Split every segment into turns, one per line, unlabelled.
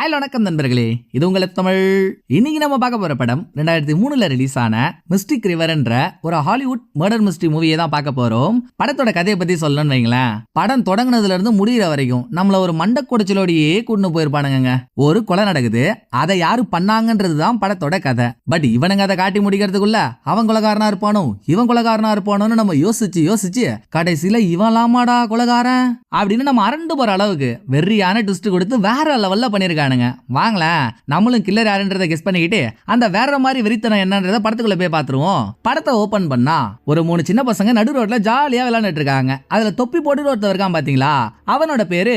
Hi வணக்கம் நண்பர்களே. இது உங்களை தமிழ். இன்னைக்கு நம்ம பார்க்க போற படம் ரெண்டாயிரத்தி மூணுல ரிலீஸ் ஆன மிஸ்டிக் ரிவர் என்ற ஒரு ஹாலிவுட் மர்டர் மிஸ்ட்ரி மூவியை தான் பார்க்க போறோம். படத்தோட கதையை பத்தி சொல்லணும்னு வைங்களேன். படம் தொடங்குனதுல இருந்து முடியிற வரைக்கும் நம்மள ஒரு மண்ட குடைச்சலோடையே கூட்டு போயிருப்பானுங்க ஒரு கொலை நடக்குது. அதை யாரு பண்ணாங்கன்றது தான் படத்தோட கதை. பட் இவனுங்க அதை காட்டி முடிக்கிறதுக்குள்ள அவன் கொலகாரனா இருப்பானோ? இவன் கொலகாரனா இருப்பானோன்னு நம்ம யோசிச்சு யோசிச்சு கடைசியில இவன் லாமாடா கொலகாரன்? அப்படின்னு நம்ம அரண்டு போற அளவுக்கு வெறியான ட்விஸ்ட் கொடுத்து வேற லெவல்ல பண்ணிருக்கானுங்க வாங்களேன் நம்மளும் கில்லர் யாருன்றதை கெஸ் பண்ணிக்கிட்டு அந்த வேற மாதிரி வெறித்தனம் என்னன்றத படத்துக்குள்ள போய் பார்த்துருவோம் படத்தை ஓபன் பண்ணா ஒரு மூணு சின்ன பசங்க நடு ரோட்ல ஜாலியா விளையாண்டுட்டு இருக்காங்க. அதுல தொப்பி போட்டு ஒருத்தர் இருக்கான் பாத்தீங்களா? அவனோட பேரு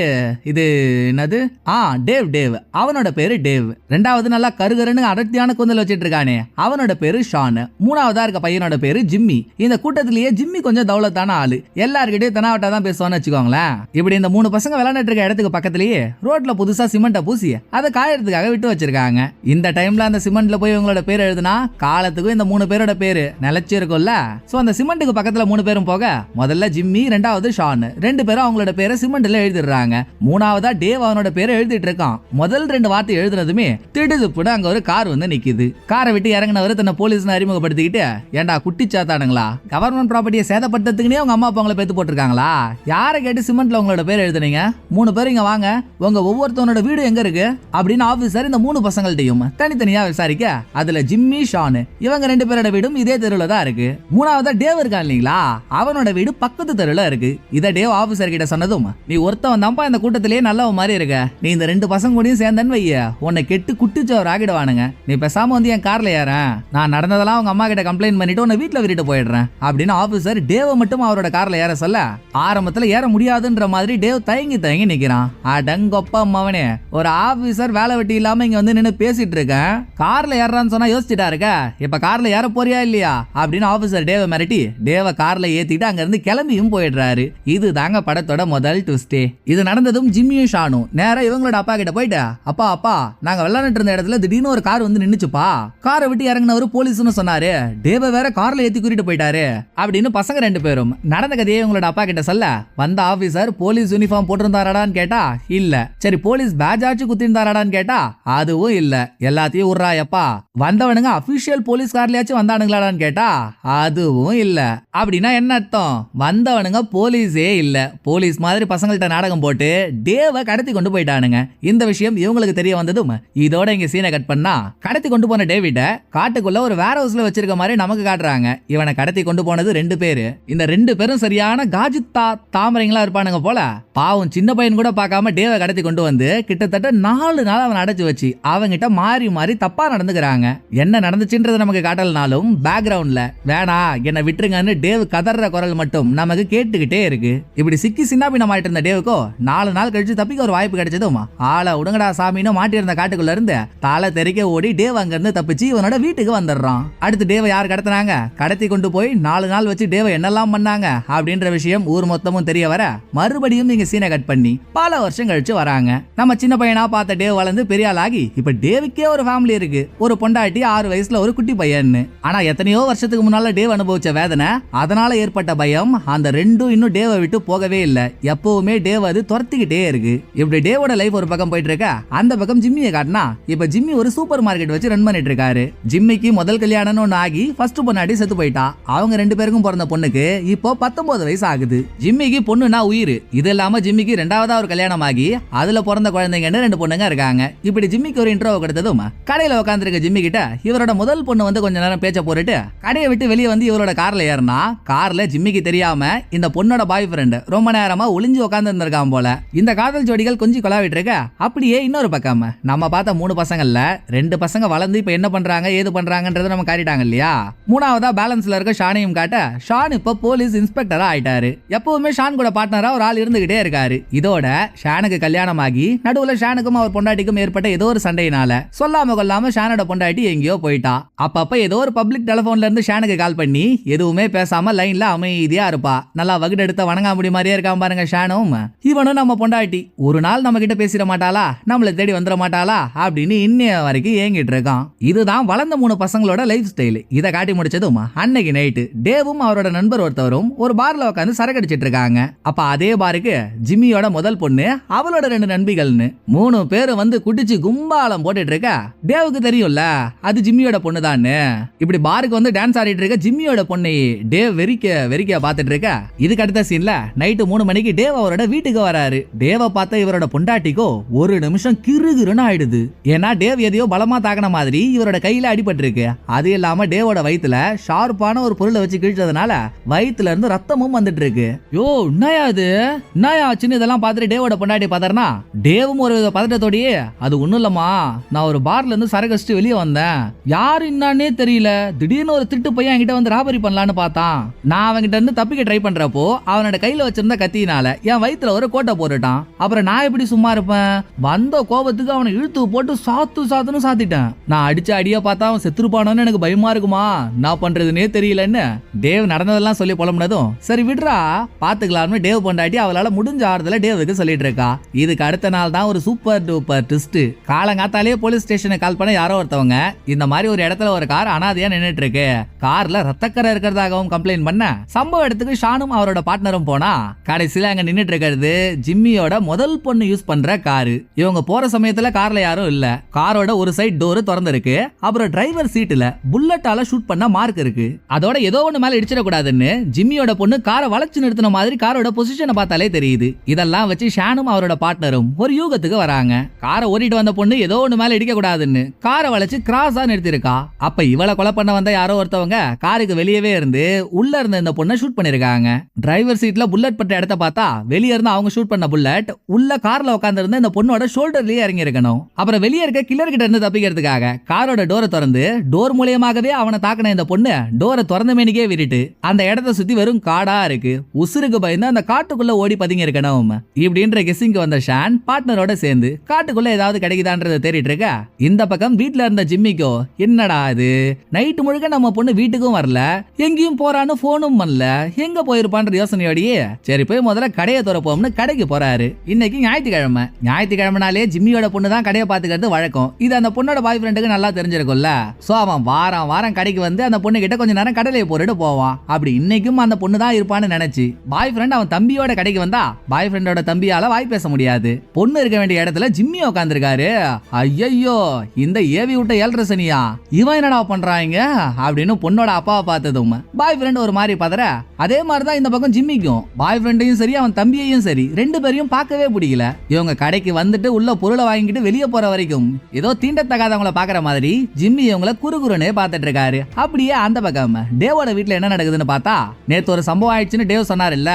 இது என்னது? ஆ டேவ் டேவ். அவனோட பேரு டேவ். ரெண்டாவது நல்லா கருகருன்னு அடர்த்தியான குந்தல் வச்சிட்டு இருக்கானே. அவனோட பேரு ஷான். மூணாவதா இருக்க பையனோட பேரு ஜிம்மி. இந்த கூட்டத்திலேயே ஜிம்மி கொஞ்சம் தௌலத்தான ஆளு. எல்லார்கிட்டயும் தெனாவட்டா தான் பேசுவான்னு வச்சுக்கோங்களேன். இப்படி இந்த மூணு பசங்க விளையாண்டுட்டு இருக்க இடத்துக்கு பக்கத்துலயே ரோட்ல புதுசா சிமெண்ட்டை பூசி அதை காயறதுக்காக விட்டு வச்சிருக்காங்க. இந்த டைம்ல அந்த சிமெண்ட்ல போய் இவங்களோட பேர் எழுதுனா காலத்துக்கும் இந்த மூணு பேரோட பேரு நிலைச்சு இருக்கும்ல சோ அந்த சிமெண்ட்டுக்கு பக்கத்துல மூணு பேரும் போக முதல்ல ஜிம்மி ரெண்டாவது ஷான். ரெண்டு பேரும் அவங்களோட பேரை சிமெண்ட்ல எழுதிடுறாங்க. மூணாவதா டேவ் அவனோட பேரை எழுதிட்டு இருக்கான். முதல் ரெண்டு வார்த்தை எழுதுனதுமே திடுதுப்புட அங்க ஒரு கார் வந்து நிக்குது. காரை விட்டு இறங்கினவர் தன்னை போலீஸ்னு அறிமுகப்படுத்திக்கிட்டு ஏன்டா குட்டி சாத்தானுங்களா? கவர்மெண்ட் ப்ராப்பர்ட்டியை சேதப்படுத்துறதுக்குனே உங்க அம்மா அப்பா உங்களை பேத்து போட்டிருக்காங்களா? யாரை கேட்டு சிமெண்ட்ல உங்களோட பேர் எழுதுனீங்க? மூணு பேர் இங்க வாங்க. உங்க ஒவ்வொருத்தவனோட வீடு எங்க இருக்கு? அப்படின்னு ஆபீசர் இந்த மூணு பசங்கள்ட்டையும் தனித்தனியா விசாரிக்க அதுல ஜிம்மி ஷான் இவங்க ரெண்டு பேரோட வீடும் இதே தெருவுல தான் இருக்கு. மூணாவதா டேவ் இருக்கான் இல்லைங்களா? அவனோட வீடு பக்கத்து தெருவுல இருக்கு. இத டேவ் ஆபீசர் கிட்ட சொன்னதும் நீ ஒருத்தவன் தான்ப்பா இந்த கூட்டத்திலேயே நல்லவன் மாதிரி இருக்க. நீ இந்த ரெண்டு பசங்க கூடயும் சேர்ந்தன்னு வைய. உன்னை கெட்டு குட்டிச்சவர் ஆகிடுவானுங்க. நீ பேசாம வந்து என் கார்ல ஏறேன். நான் நடந்ததெல்லாம் அவங்க அம்மா கிட்ட கம்ப்ளைண்ட் பண்ணிட்டு உன்னை வீட்டுல விட்டுட்டு போயிடுறேன். அப்படின்னு ஆபீசர் டேவ மட்டும் அவரோட கார்ல ஏற சொல்ல ஆரம்பத்துல ஏற முடியாதுன்ற மாதிரி டேவ் தயங்கி தயங்கி நிக்கிறான். அடங்கொப்ப அம்மாவனே. ஒரு ஆஃபீஸர் வேலை வெட்டி இல்லாம இங்க வந்து நின்னு பேசிட்டு இருக்கேன் கார்ல ஏறான்னு சொன்னா யோசிச்சுட்டா இருக்க? இப்ப கார்ல ஏற போறியா இல்லையா? அப்படின்னு ஆபீசர் டேவ மிரட்டி டேவ கார்ல ஏத்திட்டு அங்க இருந்து கிளம்பியும் போயிடுறாரு. இது தாங்க படத்தோட முதல் ட்விஸ்டே இது நடந்ததும் ஜிம்மியும் ஷானும் நேரா இவங்களோட அப்பா கிட்ட போயிட்டு. அப்பா அப்பா நாங்க விளையாண்டுட்டு இருந்த இடத்துல திடீர்னு ஒரு கார் வந்து நின்னுச்சுப்பா. காரை விட்டு இறங்கினவர் போலீஸ்னு சொன்னாரு. டேவ வேற கார்ல ஏத்தி கூட்டிட்டு போயிட்டாரு. அப்படின்னு பசங்க ரெண்டு பேரும். நடந்த கதையை இவங்களோட அப்பா கிட்ட சொல்ல வந்த ஆபீசர் போலீஸ் யூனிஃபார்ம் போட்டிருந்தாராடான்னு கேட்டா இல்ல. சரி போலீஸ் பேட்ச் ஆச்சு குத்திருந்தாராடான்னு கேட்டா அதுவும் இல்ல. எல்லாத்தையும் உர்றாயப்பா. வந்தவனுங்க அபிஷியல் போலீஸ் கார்லயாச்சும் வந்தானுங்களாடான்னு கேட்டா அதுவும் இல்ல. அப்படின்னா என்ன அர்த்தம்? வந்தவனுங்க போலீஸே இல்ல. போலீஸ் மாதிரி பசங்கள்ட்ட நாடகம் போட்டு டேவை கடத்தி கொண்டு போயிட்டானுங்க. இந்த விஷயம் இவங்களுக்கு தெரிய வந்ததும் இதோட இங்க சீனை கட் பண்ணா கடத்தி கொண்டு போன டேவிட காட்டுக்குள்ள ஒரு வேர் ஹவுஸ்ல வச்சிருக்க மாதிரி நமக்கு காட்டுறாங்க. இவனை கடத்தி கொண்டு போனது ரெண்டு பேரு. இந்த ரெண்டு பேரும் சரியான காஜித்தா தாமரைங்களா இருப்பானுங்க போல. பாவம் சின்ன பையன் கூட பார்க்காம டேவை கடத்தி கொண்டு வந்து கிட்டத்தட்ட நாலு நாள் அவன் அடைச்சு வச்சு அவங்கிட்ட மாறி மாறி தப்பா நடந்துக்கிறாங்க. என்ன நடந்துச்சுன்றது நமக்கு காட்டலனாலும் பேக்ரவுண்ட்ல வேணா என்னை விட்டுருங்கன்னு டேவ் கதற குரல் மட்டும் நமக்கு கேட்டுக்கிட்டே இருக்கு. இப்படி சிக்கி சின்னாபினம் ஆயிட்டு இருந்த டேவுக்கோ நாலு நாள் கழிச்சு தப்பிக்க ஒரு வாய்ப்பு கிடைச்சதும் ஆளை உடுங்கடா சாமின்னு மாட்டியிருந்த காட்டுக்குள்ள இருந்து தலை தெறிக்க ஓடி டேவ் அங்கிருந்து தப்பிச்சு இவனோட வீட்டுக்கு வந்துடுறான். அடுத்து டேவை யார் கடத்தினாங்க? கடத்தி கொண்டு போய் நாலு நாள் வச்சு டேவை என்னெல்லாம் பண்ணாங்க? அப்படின்ற விஷயம் ஊர் மொத்தமும் தெரிய வர மறுபடியும் நீங்க சீனை கட் பண்ணி பல வருஷம் கழிச்சு வராங்க. நம்ம சின்ன பையனா பார்த்த டேவ் வளர்ந்து பெரிய ஆள் ஆகி இப்ப டேவுக்கே ஒரு ஃபேமிலி இருக்கு. ஒரு பொண்டாட்டி ஆறு வயசுல ஒரு குட்டி பையன்னு. ஆனா எத்தனையோ வருஷத்துக்கு முன்னால டேவ் அனுபவிச்ச வேதனை அதனால ஏற்பட்ட பயம் அந்த ரெண்டும் இன்னும் டேவை விட்டு போகவே இல்லை. எப்பவுமே டேவ் அது துரத்திக்கிட்டே இருக்கு. இப்படி டேவோட லைஃப் ஒரு பக்கம் போயிட்டு இருக்க அந்த பக்கம் ஜிம்மியை காட்டினா இப்ப ஜிம்மி ஒரு சூப்பர் மார்க்கெட் வச்சு ரன் பண்ணிட்டு இருக்காரு ஜிம்மிக்கு முதல் கல்யாணம்னு ஒன்று ஆகி ஃபர்ஸ்ட் பொண்ணாடி செத்து போயிட்டா. அவங்க ரெண்டு பேருக்கும் பிறந்த பொண்ணுக்கு இப்போ பத்தொன்பது வயசு ஆகுது. ஜிம்மிக்கு பொண்ணுனா உயிர். இது இல்லாம ஜிம்மிக்கு ரெண்டாவதா ஒரு கல்யாணம் ஆகி அதுல பிறந்த குழந்தைங்கன்னு ரெண்டு பொண்ணு பொண்ணுங்க இருக்காங்க. இப்படி ஜிம்மிக்கு ஒரு இன்ட்ரோ கொடுத்ததும் கடையில உட்காந்துருக்க ஜிம்மி கிட்ட இவரோட முதல் பொண்ணு வந்து கொஞ்ச நேரம் பேச்ச போட்டுட்டு கடையை விட்டு வெளியே வந்து இவரோட கார்ல ஏறினா கார்ல ஜிம்மிக்கு தெரியாம இந்த பொண்ணோட பாய் ஃப்ரெண்ட் ரொம்ப நேரமா ஒளிஞ்சு உட்காந்து இருந்திருக்கான் போல. இந்த காதல் ஜோடிகள் கொஞ்சம் கொலாவிட்டு இருக்க அப்படியே இன்னொரு பக்கம் நம்ம பார்த்த மூணு பசங்கள்ல ரெண்டு பசங்க வளர்ந்து இப்ப என்ன பண்றாங்க ஏது பண்றாங்கன்றத நம்ம காட்டிட்டாங்க இல்லையா? மூணாவதா பேலன்ஸ்ல இருக்க ஷானையும் காட்ட ஷான் இப்ப போலீஸ் இன்ஸ்பெக்டரா ஆயிட்டாரு. எப்பவுமே ஷான் கூட பார்ட்னரா ஒரு ஆள் இருந்துகிட்டே இருக்காரு. இதோட ஷானுக்கு கல்யாணம் ஆகி நடுவுல ஷானுக்கும் அவர் பொண்டாட்டிக்கும் ஏற்பட்ட ஏதோ ஒரு சண்டையினால சொல்லாம கொள்ளாம ஷானோட பொண்டாட்டி எங்கேயோ போயிட்டா. அப்பப்ப ஏதோ ஒரு பப்ளிக் டெலிபோன்ல இருந்து ஷானுக்கு கால் பண்ணி எதுவுமே பேசாம லைன்ல அமைதியா இருப்பா. நல்லா வகுடு எடுத்த வணங்காமுடி மாதிரியே இருக்கான் பாருங்க ஷானும். இவனும் நம்ம பொண்டாட்டி. ஒரு நாள் நம்ம கிட்ட பேசிட மாட்டாளா? நம்மளை தேடி வந்துட மாட்டாளா? அப்படின்னு இன்னைய வரைக்கும் ஏங்கிட்டு இருக்கான். இதுதான் வளர்ந்த மூணு பசங்களோட லைஃப் ஸ்டைல் இதை காட்டி முடிச்சதும் அன்னைக்கு நைட்டு டேவும் அவரோட நண்பர் ஒருத்தவரும் ஒரு பார்ல உட்காந்து சரக்கு அடிச்சிட்டு இருக்காங்க. அப்ப அதே பாருக்கு ஜிம்மியோட முதல் பொண்ணு அவளோட ரெண்டு நண்பிகள்னு. மூணு பேரும் வந்து குடிச்சு கும்பாலம் போட்டுட்டு இருக்க டேவுக்கு தெரியும்ல அது ஜிம்மியோட பொண்ணுதான்னு. இப்படி பாருக்கு வந்து டான்ஸ் ஆடிட்டு இருக்க ஜிம்மியோட பொண்ணை டேவ் வெறிக்க வெறிக்க பார்த்துட்டு இருக்க இதுக்கு அடுத்த சீன்ல நைட்டு மூணு மணிக்கு டேவ் அவரோட வீட்டுக்கு வராரு. டேவை பார்த்த இவரோட பொண்டாட்டிக்கோ ஒரு நிமிஷம் கிறுகிறுன்னு ஆயிடுது. ஏன்னா டேவ் எதையோ பலமா தாக்கின மாதிரி இவரோட கையில அடிபட்டு இருக்கு அது இல்லாம டேவோட வயித்துல ஷார்ப்பான ஒரு பொருளை வச்சு கிழிச்சதுனால வயித்துல இருந்து ரத்தமும் வந்துட்டு இருக்கு யோ என்னயா இது? என்னயா சின்ன இதெல்லாம் பார்த்துட்டு டேவோட பொண்டாட்டி பார்த்தாருனா டேவும் ஒரு வித பதட்டத்தோடயே அது ஒண்ணும் இல்லம்மா. நான் ஒரு பார்ல இருந்து வெளியே வந்தேன். யாரு என்னன்னே தெரியல. திடீர்னு ஒரு திட்டு பையன் என்கிட்ட வந்து ராபரி பண்ணலான்னு பார்த்தான். நான் அவன்கிட்ட இருந்து தப்பிக்க ட்ரை பண்றப்போ அவனோட கையில வச்சிருந்த கத்தியினால என் வயித்துல ஒரு கோட்டை போட்டுட்டான். அப்புறம் நான் எப்படி சும்மா இருப்பேன்? வந்த கோபத்துக்கு அவனை இழுத்து போட்டு சாத்து சாத்துன்னு சாத்திட்டேன். நான் அடிச்ச அடிய பார்த்தா அவன் செத்துருப்பானோன்னு எனக்கு பயமா இருக்குமா? நான் பண்றதுனே தெரியலன்னு தேவ் நடந்ததெல்லாம் சொல்லி புலம்புனதும் சரி விடுறா பாத்துக்கலாம்னு டேவ் பொண்டாட்டி அவளால முடிஞ்ச ஆறுதல டேவுக்கு சொல்லிட்டு இருக்கா. இதுக்கு அடுத்த நாள் தான் ஒரு சூப்பர் டூப்பர் ட்விஸ்ட் காலங்காத்தாலே போலீஸ் ஸ்டேஷனுக்கு கால் பண்ண யாரோ ஒருத்தவங்க. இந்த மாதிரி ஒரு இடத்துல ஒரு கார் அனாதையா நின்றுட்டு இருக்கு கார்ல ரத்தக்கரை இருக்கிறதாகவும் கம்ப்ளைண்ட் பண்ண. சம்பவ இடத்துக்கு ஷானும் அவரோட பார்ட்னரும் போனா. கடைசியில அங்க நின்றுட்டு இருக்கிறது ஜிம்மியோட முதல் பொண்ணு யூஸ் பண்ற காரு இவங்க போற சமயத்துல கார்ல யாரும் இல்ல. காரோட ஒரு சைட் டோர் திறந்திருக்கு. அப்புறம் டிரைவர் சீட்டுல புல்லட்டால ஷூட் பண்ண மார்க் இருக்கு. அதோட ஏதோ ஒண்ணு மேல இடிச்சிடக்கூடாதுன்னு ஜிம்மியோட பொண்ணு காரை வளைச்சு நிறுத்தின மாதிரி காரோட பொசிஷனை பார்த்தாலே தெரியுது. இதெல்லாம் வச்சு ஷானும் அவரோட பார்ட்னரும் ஒரு யூகத்துக்கு வராங்க. காரை ஓட்டிட்டு வந்த பொண்ணு ஏதோ ஒன்று மேலே இடிக்கக்கூடாதுன்னு காரை வளைச்சு கிராஸாக நிறுத்திருக்கா அப்போ இவளை கொலை பண்ண வந்த யாரோ ஒருத்தவங்க காருக்கு வெளியவே இருந்து உள்ளே இருந்த இந்த பொண்ணை ஷூட் பண்ணியிருக்காங்க டிரைவர் சீட்டில் புல்லட் பட்ட இடத்த பார்த்தா வெளியே இருந்து அவங்க ஷூட் பண்ண புல்லட் உள்ள காரில் உட்காந்துருந்த இந்த பொண்ணோட ஷோல்டர்லேயே இறங்கி இருக்கணும். அப்புறம் வெளியே இருக்க கில்லர் கிட்ட இருந்து தப்பிக்கிறதுக்காக காரோட டோரை திறந்து டோர் மூலியமாகவே அவனை தாக்கின இந்த பொண்ணு டோரை திறந்த மேனிக்கே விரிட்டு அந்த இடத்த சுற்றி வெறும் காடாக இருக்கு. உசுருக்கு பயந்து அந்த காட்டுக்குள்ளே ஓடி பதுங்கி இருக்கணும். இப்படின்ற கெஸ்ஸிங்க்கு வந்த ஷான் பார்ட்னரோட சேர்ந்து காட்டுக்குள்ள ஏதாவது கிடைக்குதான்றத தேடிட்டு இருக்க? இந்த பக்கம் வீட்டுல இருந்த ஜிம்மிக்கோ என்னடா இது? நைட்டு முழுக்க நம்ம பொண்ணு வீட்டுக்கும் வரல எங்கேயும் போறான்னு போனும் பண்ணல எங்க போயிருப்பான்ற யோசனையோடயே. சரி போய் முதல்ல கடையை துறப்போம்னு கடைக்கு போறாரு. இன்னைக்கு ஞாயிற்றுக்கிழமை. ஞாயிற்றுக்கிழமைனாலே ஜிம்மியோட பொண்ணு தான் கடையை பாத்துக்கிறது வழக்கம். இது அந்த பொண்ணோட பாய் ஃப்ரெண்டுக்கு நல்லா தெரிஞ்சிருக்கும்ல. சோ அவன் வாரம் வாரம் கடைக்கு வந்து அந்த பொண்ணு கிட்ட கொஞ்ச நேரம் கடலையை போட்டுட்டு போவான். அப்படி இன்னைக்கும் அந்த பொண்ணு தான் இருப்பான்னு நினைச்சு பாய் ஃப்ரெண்ட் அவன் தம்பியோட கடைக்கு வந்தா பாய் ஃப்ரெண்டோட தம்பியால வாய் பேச முடியாது. பொண்ணு இருக்க வேண்டிய இடத்துல ஜிம்மி உட்காந்துருக்காரு ஐயையோ இந்த ஏவி விட்ட ஏழரை சனியா? இவன் என்னடா பண்றாங்க? அப்படின்னு பொண்ணோட அப்பாவை பார்த்ததும் பாய் ஃப்ரெண்ட் ஒரு மாதிரி பதற. அதே மாதிரி தான் இந்த பக்கம் ஜிம்மிக்கும். பாய் ஃப்ரெண்டையும் சரி அவன் தம்பியையும் சரி. ரெண்டு பேரையும் பார்க்கவே பிடிக்கல. இவங்க கடைக்கு வந்துட்டு உள்ள பொருளை வாங்கிட்டு வெளியே போற வரைக்கும் ஏதோ தீண்டத்தகாதவங்கள பாக்குற மாதிரி ஜிம்மி இவங்கள குறுகுறுனே பார்த்துட்டு இருக்காரு. அப்படியே அந்த பக்கம் டேவோட வீட்டுல என்ன நடக்குதுன்னு பார்த்தா நேத்து ஒரு சம்பவம் ஆயிடுச்சுன்னு டேவ் சொன்னார் இல்ல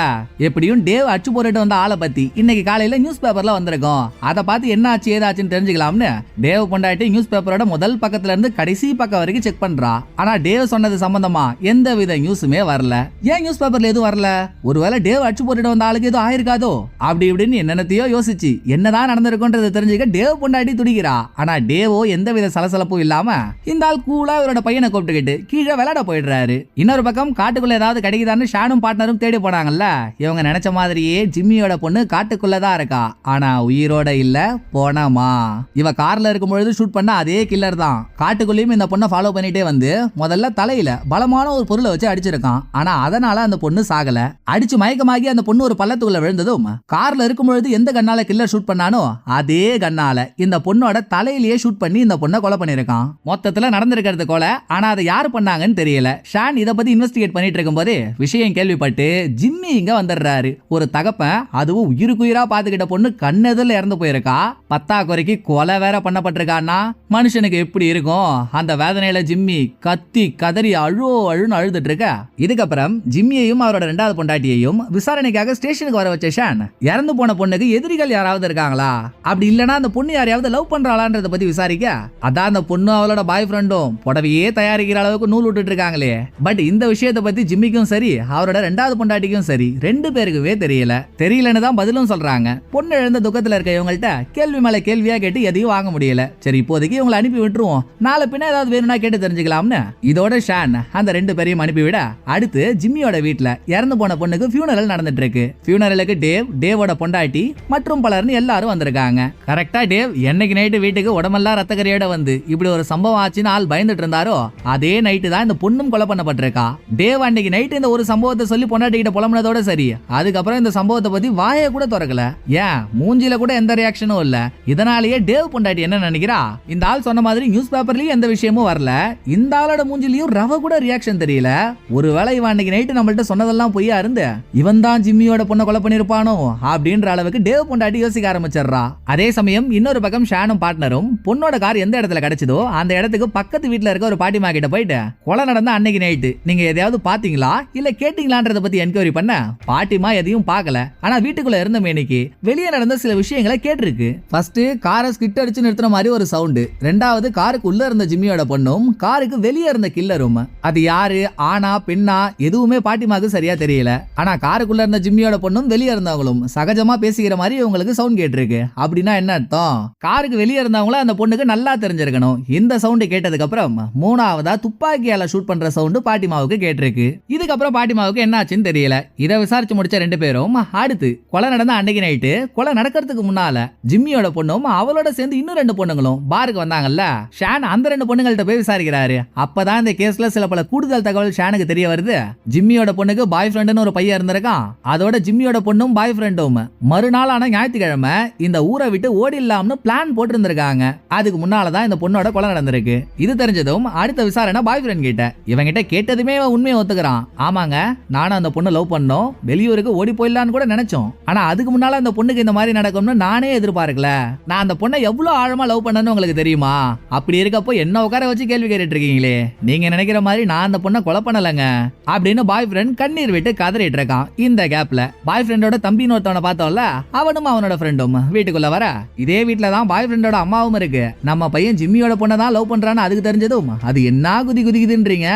எப்படியும் டேவ் அச்சு போட்டுட்டு வந்த ஆளை பத்தி இன்னைக்கு காலையில நியூஸ் பேப்பர்ல வந்திருக்கும். அதை பார்த்து என்ன ஆச்சு ஏதாச்சுன்னு தெரிஞ்சுக்கலாம்னு டேவ் பொண்டாட்டி நியூஸ் பேப்பரோட முதல் பக்கத்துல இருந்து கடைசி பக்கம் வரைக்கும் செக் பண்றா. ஆனா டேவ் சொன்னது சம்பந்தமா எந்த வித நியூஸுமே வரல. ஏன் நியூஸ் பேப்பர்ல எதுவும் வரல? ஒருவேளை டேவ் அடிச்சு போட்டுட்டு வந்த ஆளுக்கு எதுவும் ஆயிருக்காதோ? அப்படி இப்படின்னு என்னென்னத்தையோ யோசிச்சு என்னதான் நடந்திருக்குன்றதை தெரிஞ்சுக்க டேவ் பொண்டாட்டி துடிக்கிறா. ஆனா டேவோ எந்த வித சலசலப்பும் இல்லாம இந்த ஆள் கூலா இவரோட பையனை கூப்பிட்டுக்கிட்டு கீழே விளையாட போயிடுறாரு. இன்னொரு பக்கம் காட்டுக்குள்ள ஏதாவது கிடைக்குதான்னு ஷானும் பார்ட்னரும் தேடி போனாங்கல்ல? இவங்க நினைச்ச மாதிரியே ஜிம்மியோட பொண்ணு காட்டுக்குள்ளதான் இருக்கா. ஆனா உயிரோட இல்ல போனாமா? இவ கார்ல இருக்கும் பொழுது ஷூட் பண்ண அதே கில்லர் தான். காட்டுக்குள்ளேயும் இந்த பொண்ணை ஃபாலோ பண்ணிட்டே வந்து முதல்ல தலையில பலமான ஒரு பொருளை வச்சு அடிச்சிருக்கான். ஆனா அதனால அந்த பொண்ணு சாகல. அடிச்சு மயக்கமாகி அந்த பொண்ணு ஒரு பள்ளத்துக்குள்ள விழுந்ததும் கார்ல இருக்கும் பொழுது எந்த கண்ணால கில்லர் ஷூட் பண்ணானோ அதே கண்ணால இந்த பொண்ணோட தலையிலேயே ஷூட் பண்ணி இந்த பொண்ணை கொலை பண்ணிருக்கான் மொத்தத்துல நடந்திருக்கிறது கொலை. ஆனா அதை யார் பண்ணாங்கன்னு தெரியல. ஷான் இதை பத்தி இன்வெஸ்டிகேட் பண்ணிட்டு இருக்கும்போது விஷயம் கேள்விப்பட்டு ஜிம்மி இங்க வந்துடுறாரு. ஒரு தகப்பன் அதுவும் உயிருக்குயிரா பாத்துக்கிட்ட பொண்ணு கண்ணெதிரில் இறந்து போயிருக்கா. பத்தாக்குறைக்கு கொலை வேற பண்ணப்பட்டிருக்கான்னா மனுஷனுக்கு எப்படி இருக்கும்? அந்த வேதனையில ஜிம்மி கத்தி கதறி அழு அழுன்னு அழுதுட்டு இருக்க இதுக்கப்புறம் ஜிம்மியையும் அவரோட ரெண்டாவது பொண்டாட்டியையும் விசாரணைக்காக ஸ்டேஷனுக்கு வர வச்ச ஷான் இறந்து போன பொண்ணுக்கு எதிரிகள் யாராவது இருக்காங்களா? அப்படி இல்லனா அந்த பொண்ணு யாரையாவது லவ் பண்றாளான்றத பத்தி விசாரிக்க. அதான் அந்த பொண்ணு அவளோட பாய் ஃப்ரெண்டும் புடவையே தயாரிக்கிற அளவுக்கு நூல் விட்டுட்டு இருக்காங்களே பட் இந்த விஷயத்தை பத்தி ஜிம்மிக்கும் சரி அவரோட ரெண்டாவது பொண்டாட்டிக்கும் சரி ரெண்டு பேருக்குவே தெரியல. தெரியலன்னு தான் பதிலும் சொல்றாங்க. பொண்ணு எழுந்த துக்கத்துல இருக்க இவங்கள்ட்ட கேள்வி மேலே கேள்வியா கேட்டு எதையும் வாங்க முடியல. சரி இப்போதைக்கு இவங்களை அனுப்பி விட்டுருவோம். நாளை பின்ன ஏதாவது வேணும்னா கேட்டு தெரிஞ்சுக்கலாம்னு. இதோட ஷான் அந்த ரெண்டு பேரையும் அனுப்பிவிட அடுத்து ஜிம்மியோட வீட்டில் இறந்து போன பொண்ணுக்கு ஃபியூனரல் நடந்துட்டு இருக்கு ஃபியூனரலுக்கு டேவ் டேவோட பொண்டாட்டி மற்றும் பலர்னு எல்லாரும் வந்திருக்காங்க. கரெக்டா டேவ் என்னைக்கு நைட்டு வீட்டுக்கு உடம்பெல்லாம் ரத்தக்கரையோட வந்து இப்படி ஒரு சம்பவம் ஆச்சுன்னு ஆள் பயந்துட்டு இருந்தாரோ அதே நைட்டு தான் இந்த பொண்ணும் கொலை பண்ணப்பட்டிருக்கா. டேவ் அன்னைக்கு நைட்டு இந்த ஒரு சம்பவத்தை சொல்லி பொண்டாட்டிக்கிட்ட புலம்புனதோட சரி. அதுக்கப்புறம் இந்த சம்பவத்தை பத்தி வாயை கூட திறக்கல. ஏன்? மூஞ்சில கூட எந்த ரியாக்ஷனும் இல்ல. இதனாலேயே டேவ் பொண்டாட்டி என்ன நினைக்கிறா? இந்த ஆள் சொன்ன மாதிரி நியூஸ் பேப்பர்லயும் எந்த விஷயமும் வரல. இந்த ஆளோட மூஞ்சிலையும் ரவ கூட ரியாக்ஷன் தெரியல. ஒருவேளை இவன் அன்னைக்கு நைட்டு நம்மள்ட்ட சொன்னதெல்லாம் பொய்யா இருந்து இவன் தான் ஜிம்மியோட பொண்ணை கொலை பண்ணிருப்பானோ அப்படின்ற அளவுக்கு டேவ் பொண்டாட்டி யோசிக்க ஆரம்பிச்சிடுறா. அதே சமயம் இன்னொரு பக்கம் ஷானும் பார்ட்னரும் பொண்ணோட கார் எந்த இடத்துல கிடைச்சதோ அந்த இடத்துக்கு பக்கத்து வீட்டுல இருக்க ஒரு பாட்டிமா கிட்ட போயிட்டு கொலை நடந்த அன்னைக்கு நைட்டு நீங்க எதையாவது பாத்தீங்களா இல்ல கேட்டீங்களான்றத பத்தி என்கொயரி பண்ண? பாட்டிமா எதையும் பார்க்கல. ஆனா வீட்டுக்குள்ள இருந்த மேனிக்கு வெளியே நடந்த சில விஷயங்களை கேட்டிருக்கு. ஃபர்ஸ்ட் காரை ஸ்கிட் அடிச்சு நிறுத்துற மாதிரி ஒரு சவுண்டு ரெண்டாவது காருக்கு உள்ள இருந்த ஜிம்மியோட பொண்ணும் காருக்கு வெளியே இருந்த கில்லரும் அது யாரு ஆனா பெண்ணா எதுவுமே பாட்டிமாக்கு சரியா தெரியல. ஆனா காருக்குள்ள இருந்த ஜிம்மியோட பொண்ணும் வெளியே இருந்தவங்களும் சகஜமா பேசிக்கிற மாதிரி இவங்களுக்கு சவுண்ட் கேட்டிருக்கு. அப்படின்னா என்ன அர்த்தம்? காருக்கு வெளியே இருந்தவங்கள அந்த பொண்ணுக்கு நல்லா தெரிஞ்சிருக்கணும். இந்த சவுண்டு கேட்டதுக்கு அப்புறம் மூணாவதா துப்பாக்கியால ஷூட் பண்ற சவுண்டு பாட்டிமாவுக்கு கேட்டிருக்கு. இதுக்கப்புறம் பாட்டிமாவுக்கு என்ன ஆச்சுன்னு தெரியல. இதை விசாரிச்சு முடிச்ச ரெண்டு பேரும் அடுத்து கொலை நடந்த அன்னைக்கு நைட்டு கொலை நடக்கிறதுக்கு முன்னால ஜிம்மியோட பொண்ணும் அவளோட சேர்ந்து இன்னும் ரெண்டு பொண்ணுங்களும். பாருக்கு வந்தாங்கல்ல? ஷான் அந்த ரெண்டு பொண்ணுங்கள்ட்ட போய் விசாரிக்கிறாரு. அப்பதான் இந்த கேஸ்ல சில பல கூடுதல் தகவல் ஷானுக்கு தெரிய வருது. ஜிம்மியோட பொண்ணுக்கு பாய் ஃப்ரெண்டுன்னு ஒரு பையன் இருந்திருக்கான். அதோட ஜிம்மியோட பொண்ணும் பாய் ஃப்ரெண்டும் மறுநாள் ஆன ஞாயிற்றுக்கிழமை இந்த ஊரை விட்டு ஓடிடலாம்னு பிளான் போட்டிருந்திருக்காங்க. அதுக்கு முன்னாலதான் இந்த பொண்ணோட கொலை நடந்திருக்கு. இது தெரிஞ்சதும் அடுத்த விசாரணை பாய் ஃப்ரெண்ட் கிட்ட. இவங்கிட்ட கேட்டதுமே உண்மையை ஒத்துக்கிறான். ஆமாங்க நானும் அந்த பொண்ணை லவ் பண்ணோம். வெளியூருக்கு ஓடி போயிடலான்னு கூட நினைச்சோம். ஆனா அதுக்கு முன்னால அந்த பொண்ணுக்கு இந்த மாதிரி நடக்கும்னு நானே இருக்குல்ல நான் அந்த பொண்ணை எவ்வளவு ஆழமா லவ் பண்ணேன்னு உங்களுக்கு தெரியுமா? அப்படி இருக்கப்போ என்ன உட்கார வச்சு கேள்வி கேட்டுட்டு இருக்கீங்களே? நீங்க நினைக்கிற மாதிரி நான் அந்த பொண்ணை கொலை பண்ணலங்க. அப்படின்னு பாய் ஃப்ரெண்ட் கண்ணீர் விட்டு கதறிட்டு இருக்கான் இந்த கேப்ல பாய் ஃப்ரெண்டோட தம்பின்னு ஒருத்தவனை பார்த்தோம்ல அவனும் அவனோட ஃப்ரெண்டும் வீட்டுக்குள்ள வர இதே வீட்ல தான் பாய் ஃப்ரெண்டோட அம்மாவும் இருக்கு. நம்ம பையன் ஜிம்மியோட பொண்ணை தான் லவ் பண்றான்னு அதுக்கு தெரிஞ்சதும் அது என்ன குதி குதிக்குதுன்றீங்க?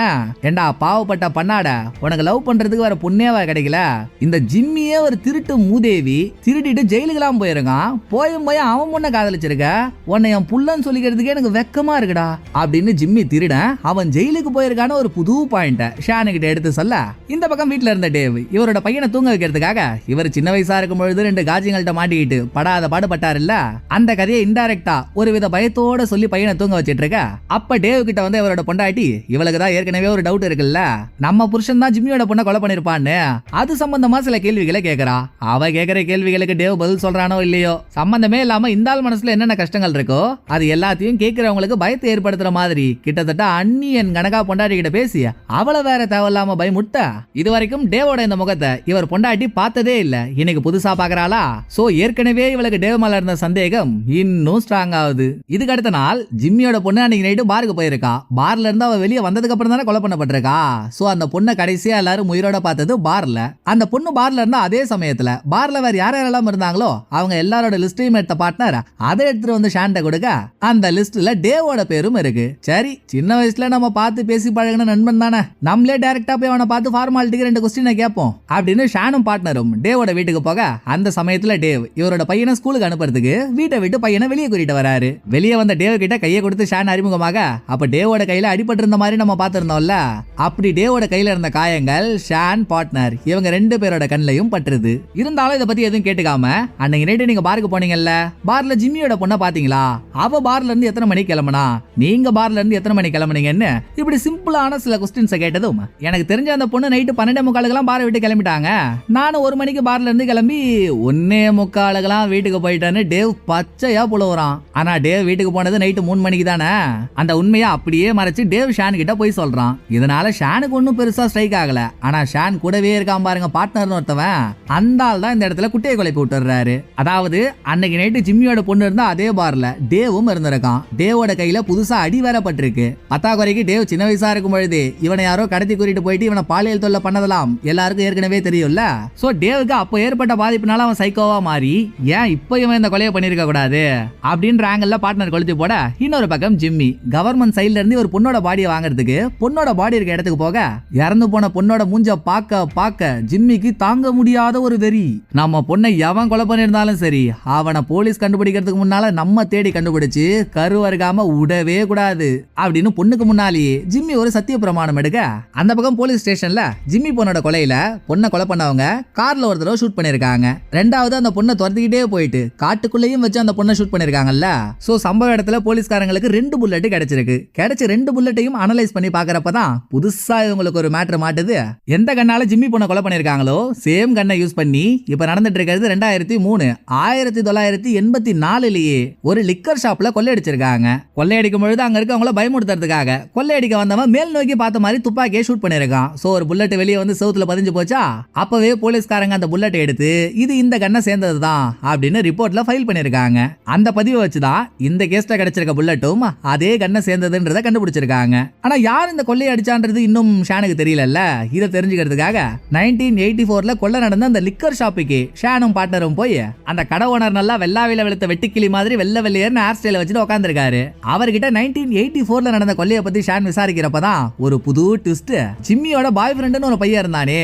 ஏண்டா பாவப்பட்ட பண்ணாட? உனக்கு லவ் பண்றதுக்கு வேற பொண்ணேவா கிடைக்கல? இந்த ஜிம்மியே ஒரு திருட்டு மூதேவி திருடிட்டு ஜெயிலுக்கெல்லாம் போயிருக்கான். போயும் போய் அவன் பொண்ணை காதலிச்சிருக்க? உன்னை என் புள்ளன்னு சொல்லிக்கிறதுக்கே எனக்கு வெக்கமா இருக்குடா. அப்படின்னு ஜிம்மி திருடன் அவன் ஜெயிலுக்கு போயிருக்கான ஒரு புது பாயிண்ட ஷானுகிட்ட எடுத்து சொல்ல இந்த பக்கம் வீட்டுல இருந்த டேவ் இவரோட பையனை தூங்க வைக்கிறதுக்காக இவர் சின்ன வயசா இருக்கும் பொழுது ரெண்டு காஜிங்கள்ட்ட மாட்டிக்கிட்டு படாத பாடுபட்டார் இல்ல அந்த கதையை இன்டைரக்டா ஒரு வித பயத்தோட சொல்லி பையனை தூங்க வச்சிட்டு இருக்க அப்ப டேவ் கிட்ட வந்து இவரோட பொண்டாட்டி இவளுக்கு தான் ஏற்கனவே ஒரு டவுட் இருக்குல்ல? நம்ம புருஷன் தான் ஜிம்மியோட பொண்ணை கொலை பண்ணிருப்பான்னு அது சம்பந்தமா சில கேள்விகளை கேக்குறா. அவ கேக்குற கேள்விகளுக்கு டேவ் பதில் சொல்றானோ இல்லையோ? சம்பந்தம் இல்லாம இந்த ஆள் மனசுல என்னென்ன கஷ்டங்கள் இருக்கோ அது எல்லாத்தையும் கேட்கிறவங்களுக்கு பயத்தை ஏற்படுத்துற மாதிரி. கிட்டத்தட்ட அண்ணியன் கனகா பொண்டாட்டி கிட்ட பேசி அவளை வேற தேவையில்லாம பயமுட்ட? இது வரைக்கும் டேவோட இந்த முகத்தை இவர் பொண்டாட்டி பார்த்ததே இல்ல. இன்னைக்கு புதுசா பாக்குறாளா? சோ ஏற்கனவே இவளுக்கு டேவ் மேல இருந்த சந்தேகம் இன்னும் ஸ்ட்ராங் ஆகுது. இதுக்கு அடுத்த நாள் ஜிம்மியோட பொண்ணு அன்னைக்கு நைட்டு பாருக்கு போயிருக்கா. பார்ல இருந்து அவ வெளியே வந்ததுக்கு அப்புறம் தானே கொலை பண்ணப்பட்டிருக்கா? சோ அந்த பொண்ணை கடைசியா எல்லாரும் உயிரோட பார்த்தது பார்ல அந்த பொண்ணு பார்ல இருந்தா அதே சமயத்துல பார்ல வேற யார் யாரெல்லாம் இருந்தாங்களோ அவங்க எல்லாரோட லிஸ்டையும் எடுத்த பார்ட்னர் அதை எடுத்துட்டு வந்து ஷாண்ட கொடுக்க அந்த லிஸ்ட்ல டேவோட பேரும் இருக்கு. சரி சின்ன வயசுல நம்ம பார்த்து பேசி பழகின நண்பன் தானே? நம்மளே டைரக்டா போய் அவனை பார்த்து ஃபார்மாலிட்டிக்கு ரெண்டு கொஸ்டினை கேட்போம். அப்படின்னு ஷானும் பார்ட்னரும் டேவோட வீட்டுக்கு போக அந்த சமயத்துல டேவ் இவரோட பையனை ஸ்கூலுக்கு அனுப்புறதுக்கு வீட்டை விட்டு பையனை வெளியே கூட்டிட்டு வராரு. வெளியே வந்த டேவ் கிட்ட கையை கொடுத்து ஷான் அறிமுகமாக அப்ப டேவோட கையில அடிபட்டு இருந்த மாதிரி நம்ம பார்த்திருந்தோம்ல? அப்படி டேவோட கையில இருந்த காயங்கள் ஷான் பார்ட்னர் இவங்க ரெண்டு பேரோட கண்ணையும் பட்டுருது இருந்தாலும் இதை பத்தி எதுவும் கேட்டுக்காம அன்னைக்கு நைட்டு நீங்க பாருக்கு போனீங்கல்ல பார்ல ஜிம்மியோட பொண்ணை பாத்தீங்களா? அவ பார்ல இருந்து எத்தனை மணிக்கு கிளம்புனா? நீங்க பார்ல இருந்து எத்தனை மணிக்கு கிளம்புனீங்கன்னு இப்படி சிம்பிளான சில கொஸ்டின்ஸை கேட்டதும் எனக்கு தெரிஞ்ச அந்த பொண்ணு நைட்டு பன்னெண்டே முக்காலுக்கெல்லாம் பாரை விட்டு கிளம்பிட்டாங்க. நானும் ஒரு மணிக்கு பார்ல இருந்து கிளம்பி ஒன்னே முக்காலுக்கெல்லாம் வீட்டுக்கு போயிட்டேன்னு டேவ் பச்சையா புலவுறான். ஆனா டேவ் வீட்டுக்கு போனது நைட்டு மூணு மணிக்கு தானே? அந்த உண்மையை அப்படியே மறைச்சு டேவ் ஷான் கிட்ட போய் சொல்றான். இதனால ஷானுக்கு ஒன்றும் பெருசா ஸ்ட்ரைக் ஆகல. ஆனா ஷான் கூடவே இருக்கான் பாருங்க பார்ட்னர்னு ஒருத்தவன். அந்த ஆள் தான் இந்த இடத்துல குட்டையை கொலை விட்டுறாரு அதாவது அன்னைக்கு நைட்டு ஜிம்மியோட பொண்ணு இருந்தா அதே பார்ல டேவும் இருந்திருக்கான். டேவோட கையில புதுசா அடி வேறப்பட்டிருக்கு. பத்தாக்குறைக்கு டேவ் சின்ன வயசா இருக்கும் பொழுது இவனை யாரோ கடத்தி கூட்டிட்டு போயிட்டு இவனை பாலியல் தொல்லை பண்ணதெல்லாம் எல்லாருக்கும் ஏற்கனவே தெரியும்ல? சோ டேவுக்கு அப்போ ஏற்பட்ட பாதிப்புனால அவன் சைக்கோவா மாறி ஏன் இப்போ இவன் இந்த கொலையை பண்ணிருக்க கூடாது? அப்படின்ற ஆங்கிள் பார்ட்னர் கொளுத்தி போட இன்னொரு பக்கம் ஜிம்மி கவர்மெண்ட் சைடுல இருந்து ஒரு பொண்ணோட பாடியை வாங்குறதுக்கு பொண்ணோட பாடி இருக்க இடத்துக்கு போக இறந்து போன பொண்ணோட மூஞ்ச பார்க்க பார்க்க ஜிம்மிக்கு தாங்க முடியாத ஒரு வெறி. நம்ம பொண்ணை எவன் கொலை பண்ணியிருந்தாலும் சரி அவனை போலீஸ் கண்டுபிடிக்கிறதுக்கு முன்னால நம்ம தேடி கண்டுபிடிச்சு கருவருகாம விடவே கூடாது அப்படின்னு பொண்ணுக்கு முன்னாலேயே ஜிம்மி ஒரு சத்திய பிரமாணம் எடுக்க. அந்த பக்கம் போலீஸ் ஸ்டேஷன்ல ஜிம்மி பொண்ணோட கொலையில பொண்ணை கொலை பண்ணவங்க கார்ல ஒரு தடவை ஷூட் பண்ணிருக்காங்க. ரெண்டாவது அந்த பொண்ணை துரத்திக்கிட்டே போயிட்டு காட்டுக்குள்ளேயும் வச்சு அந்த பொண்ணை ஷூட் பண்ணிருக்காங்கல்ல. சோ சம்பவ இடத்துல போலீஸ்காரங்களுக்கு ரெண்டு புல்லட் கிடைச்சிருக்கு. கிடைச்ச ரெண்டு புல்லட்டையும் அனலைஸ் பண்ணி பாக்குறப்ப தான் புதுசா இவங்களுக்கு ஒரு மேட்ரு மாட்டுது. எந்த கண்ணால ஜிம்மி பொண்ணை கொலை பண்ணிருக்காங்களோ சேம் கண்ணை யூஸ் பண்ணி இப்ப நடந்துட்டு இருக்கிறது ரெண்டாயிரத்தி மூணு. ஆயிரத்தி தொள்ளாயிரத்தி தொள்ளாயிரத்தி எண்பத்தி நாலுலயே ஒரு லிக்கர் ஷாப்ல கொள்ளையடிச்சிருக்காங்க. கொள்ளையடிக்கும் பொழுது அங்க இருக்கவங்கள பயமுறுத்துறதுக்காக கொள்ளையடிக்க வந்தவன் மேல் நோக்கி பார்த்த மாதிரி துப்பாக்கியை ஷூட் பண்ணிருக்கான் சோ ஒரு புல்லட் வெளியே வந்து செவுத்துல பதிஞ்சு போச்சா? அப்பவே போலீஸ்காரங்க அந்த புல்லட் எடுத்து இது இந்த கண்ணை சேர்ந்தது தான் அப்படின்னு ரிப்போர்ட்ல ஃபைல் பண்ணிருக்காங்க அந்த பதிவை வச்சுதான் இந்த கேஸ்ல கிடைச்சிருக்க புல்லட்டும் அதே கண்ணை சேர்ந்ததுன்றத கண்டுபிடிச்சிருக்காங்க. ஆனா யார் இந்த கொள்ளையை அடிச்சான்றது இன்னும் ஷானுக்கு தெரியலல்ல. இதை தெரிஞ்சுக்கிறதுக்காக நைன்டீன் எயிட்டி ஃபோர்ல கொள்ளை நடந்த அந்த லிக்கர் ஷாப்புக்கு ஷானும் பார்ட்னரும் போய் அந்த கடை ஓனர் நல்லா வெள்ளாவில வெளுத்த வெட்டுக்கிளி மாதிரி வெள்ள வெள்ளையர்னு ஹேர் ஸ்டைல வச்சுட்டு உட்காந்துருக்காரு அவர்கிட்ட நைன்டீன் எயிட்டி ஃபோர்ல நடந்த கொள்ளையை பத்தி ஷான் விசாரிக்கிறப்பதான் ஒரு புது ட்விஸ்ட் ஜிம்மியோட பாய் ஃப்ரெண்டுன்னு ஒரு பையன் இருந்தானே.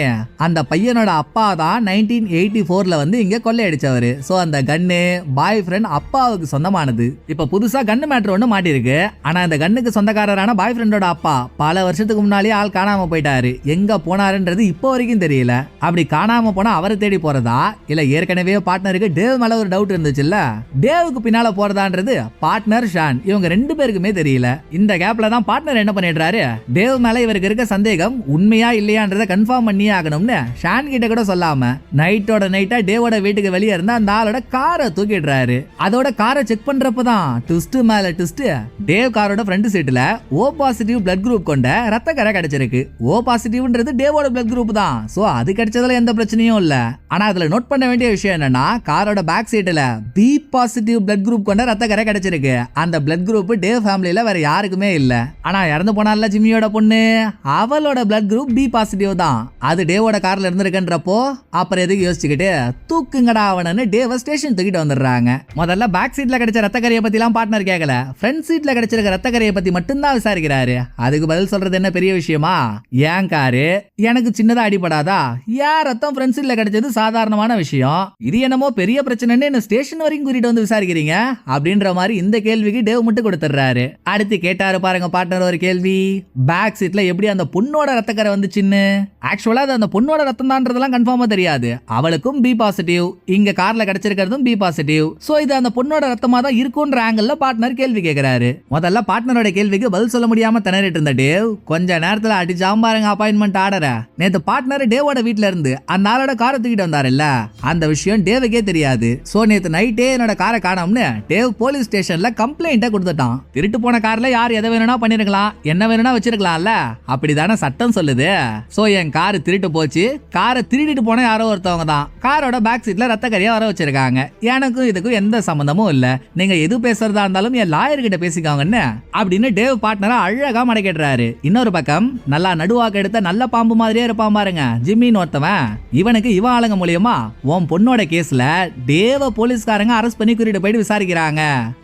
அந்த பையனோட அப்பா தான் நைன்டீன் எயிட்டி ஃபோர்ல வந்து இங்க கொள்ளையடிச்சவர். ஸோ அந்த கன்னு பாய் ஃப்ரெண்ட் அப்பாவுக்கு சொந்தமானது. இப்ப புதுசா கன்னு மேட்ரு ஒன்று மாட்டிருக்கு. ஆனா அந்த கன்னுக்கு சொந்தக்காரரான பாய் ஃப்ரெண்டோட அப்பா பல வருஷத்துக்கு முன்னாலேயே ஆள் காணாம போயிட்டாரு. எங்க போனாருன்றது இப்போ வரைக்கும் தெரியல. அப்படி காணாம போனா அவரை தேடி போறதா? இல்ல ஏற்கனவே பார்ட்னருக்கு டேவ் மேல ஒரு டவுட் இருந்துச்சுல்ல? டேவுக்கு பின்னால போறதான்றது பார்ட்னர் ஷான். இவங்க ரெண்டு பேருக்குமே தெரியல. இந்த கேப்ல தான் பார்ட்னர் என்ன பண்ணிடுறாரு? டேவ் மேல இவருக்கு இருக்க சந்தேகம் உண்மையா இல்லையான்றத கன்ஃபார்ம் பண்ணியே ஆகணும்னு ஷான் கிட்ட கூட சொல்லாம நைட்டோட நைட்டா டேவோட வீட்டுக்கு வெளியே இருந்தா அந்த ஆளோட காரை தூக்கிடுறாரு. அதோட காரை செக் பண்றப்பதான் ட்விஸ்ட் மேல ட்விஸ்ட் டேவ் காரோட ஃப்ரண்ட் சீட்ல ஓ பாசிட்டிவ் பிளட் குரூப் கொண்ட ரத்த கரை கிடைச்சிருக்கு. ஓ பாசிட்டிவ்ன்றது டேவோட பிளட் குரூப் தான். சோ அது கிடைச்சதுல எந்த பிரச்சனையும் இல்ல. ஆனா அதுல நோட் பண்ண வேண்டிய விஷயம் என்னன்னா காரோட பேக் சீட்ல பி பாசிட்டிவ் பிளட் குரூப் கொண்ட ரத்த கரை கிடைச்சிருக்கு. அந்த பிளட் குரூப் டே ஃபேமிலியில் வேற யாருக்குமே இல்லை. ஆனா இறந்து போனால ஜிம்மியோட பொண்ணு? அவளோட பிளட் குரூப் பி பாசிட்டிவ் தான். அது டேவோட கார்ல இருந்திருக்குன்றப்போ அப்புறம் எதுக்கு யோசிச்சுக்கிட்டு தூக்குங்கடா அவனு டேவ ஸ்டேஷன் தூக்கிட்டு வந்துடுறாங்க. முதல்ல பேக் சீட்ல கிடைச்ச ரத்த கரையை பத்திலாம் பார்ட்னர் கேட்கல ஃப்ரண்ட் சீட்ல கிடைச்சிருக்க ரத்த கரையை பத்தி மட்டும்தான் விசாரிக்கிறாரு. அதுக்கு பதில் சொல்றது என்ன பெரிய விஷயமா? ஏன் காரு? எனக்கு சின்னதா அடிபடாதா? ஏன் ரத்தம் ஃப்ரண்ட் சீட்ல கிடைச்சது சாதாரணமான விஷயம்? இது என்னமோ பெரிய பிரச்சனைன்னு என்ன ஸ்டேஷன் வரைக்கும் கூட்டிட்டு வந்து விசாரிக்கிறீங்க? அப்படின்ற மாதிரி இந்த கேள்விக்கு டேவ் மட்டும் கொடுத்துட்றாரு. அடுத்து கேட்டாரு பாருங்க பார்ட்னர் ஒரு கேள்வி. பேக் சீட்ல எப்படி அந்த பொண்ணோட ரத்தக்கரை வந்துச்சுன்னு? ஆக்சுவலா அது அந்த பொண்ணோட ரத்தம் தான்றதெல்லாம் கன்ஃபார்மா தெரியாது. அவளுக்கும் பி பாசிட்டிவ் இங்க கார்ல கிடைச்சிருக்கிறதும் பி பாசிட்டிவ் சோ இது அந்த பொண்ணோட ரத்தமா தான் இருக்கும்ன்ற ஆங்கிள் பார்ட்னர் கேள்வி கேக்குறாரு. முதல்ல பார்ட்னரோட கேள்விக்கு பதில் சொல்ல முடியாம திணறிட்டு இருந்த டேவ் கொஞ்ச நேரத்துல அடி பாருங்க அப்பாயின்மெண்ட் ஆடற நேத்து பார்ட்னர் டேவோட வீட்ல இருந்து அந்த ஆளோட காரை தூக்கிட்டு வந்தாருல்ல? அந்த விஷயம் டேவுக்கே தெரியாது. சோ நேத்து நைட்டே என்னோட காரை காணோம்னு டேவ் போலீஸ் ஸ்டேஷன்ல கம்ப்ளைண்ட்டை கொடுத்துட்டான். திருட்டு போன கார்ல யார் எதை வேணும்னா பண்ணிருக்கலாம் என்ன வேணும்னா வச்சிருக்கலாம்ல? அப்படிதானே சட்டம் சொல்லுது. சோ என் கார் திருட்டு போச்சு. காரை திருடிட்டு போன யாரோ ஒருத்தவங்க தான். காரோட பேக் சீட்ல ரத்த கறியா வர வச்சிருக்காங்க. எனக்கும் இதுக்கும் எந்த சம்பந்தமும் இல்ல. நீங்க எது பேசுறதா இருந்தாலும் என் லாயர் கிட்ட பேசிக்காங்கன்னு அப்படின்னு டேவ் பார்ட்னரா அழகா மடக்கிடுறாரு. இன்னொரு பக்கம் நல்லா நடுவாக்க எடுத்த நல்ல பாம்பு மாதிரியே இருப்பான் பாருங்க ஜிம்மின்னு ஒருத்தவன். இவனுக்கு இவன் ஆளுங்க மூலியமா உன் பொண்ணோட கேஸ்ல டேவ போலீஸ்காரங்க அரெஸ்ட் பண்ணி கூட்டிட்டு போயிட்டு விசாரிக்கிறாங்க.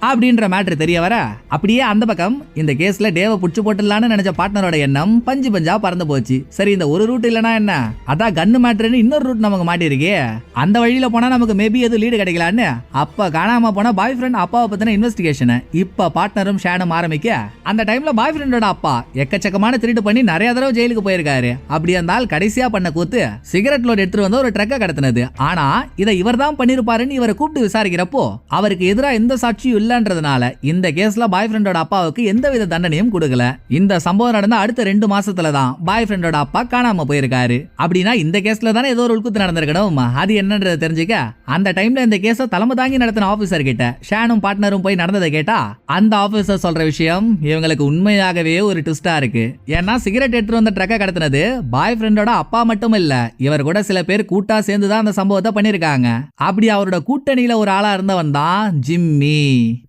அப்படின்ற மேட்ரு தெரிய வர அப்படியே அந்த பக்கம் இந்த கேஸ்ல டேவ புடிச்சு போட்டுடலான்னு நினைச்ச பார்ட்னரோட எண்ணம் பஞ்சு பஞ்சா பறந்து போச்சு. சரி இந்த ஒரு ரூட் இல்லனா என்ன? அதான் கன்னு மேட்ருன்னு இன்னொரு ரூட் நமக்கு மாட்டிருக்கே அந்த வழியில போனா நமக்கு மேபி எதுவும் லீடு கிடைக்கலான்னு? அப்ப காணாம போன பாய் ஃப்ரெண்ட் அப்பாவை பத்தின இன்வெஸ்டிகேஷன் இப்ப பார்ட்னரும் ஷேனும் ஆரம்பிக்க அந்த டைம்ல பாய் ஃப்ரெண்டோட அப்பா எக்கச்சக்கமான திருட்டு பண்ணி நிறைய தடவை ஜெயிலுக்கு போயிருக்காரு. அப்படி அந்த ஆள் கடைசியா பண்ண கூத்து சிகரெட் லோட் எடுத்துட்டு வந்து ஒரு ட்ரக்கை கடத்தினது. ஆனா இதை இவர் தான் பண்ணிருப்பாருன்னு இவரை கூப்பிட்டு விசாரிக்கிறப்போ அவருக்கு எதிராக எந்த சாட்சியும் இல்லைன்றதுனால இந்த கேஸ்ல பாய் ஃப்ரெண்டோட அப்பாவுக்கு எந்தவித தண்டனையும் கொடுக்கல. இந்த சம்பவம் நடந்த அடுத்த ரெண்டு மாசத்துல தான் பாய் ஃப்ரெண்டோட அப்பா காணாம போயிருக்காரு. அப்படின்னா இந்த கேஸ்ல தானே ஏதோ ஒரு உள்குத்து நடந்திருக்கணும். அது என்னன்றதை தெரிஞ்சுக்க அந்த டைம்ல இந்த கேஸ தலைமை தாங்கி நடத்தின ஆபீசர் கிட்ட ஷானும் பார்ட்னரும் போய் நடந்ததை கேட்டா அந்த ஆபீசர் சொல்ற விஷயம் இவங்களுக்கு உண்மையாகவே ஒரு ட்விஸ்டா இருக்கு. ஏன்னா சிகரெட் எடுத்துட்டு வந்த ட்ரக்கை கடத்தினது பாய் ஃப்ரெண்டோட அப்பா மட்டும் இல்ல இவர் கூட சில பேர் கூட்டா சேர்ந்து தான் அந்த சம்பவத்தை பண்ணிருக்காங்க அப்படி அவரோட கூட்டணியில ஒரு ஆளாக இருந்தவன் தான் ஜிம்மி.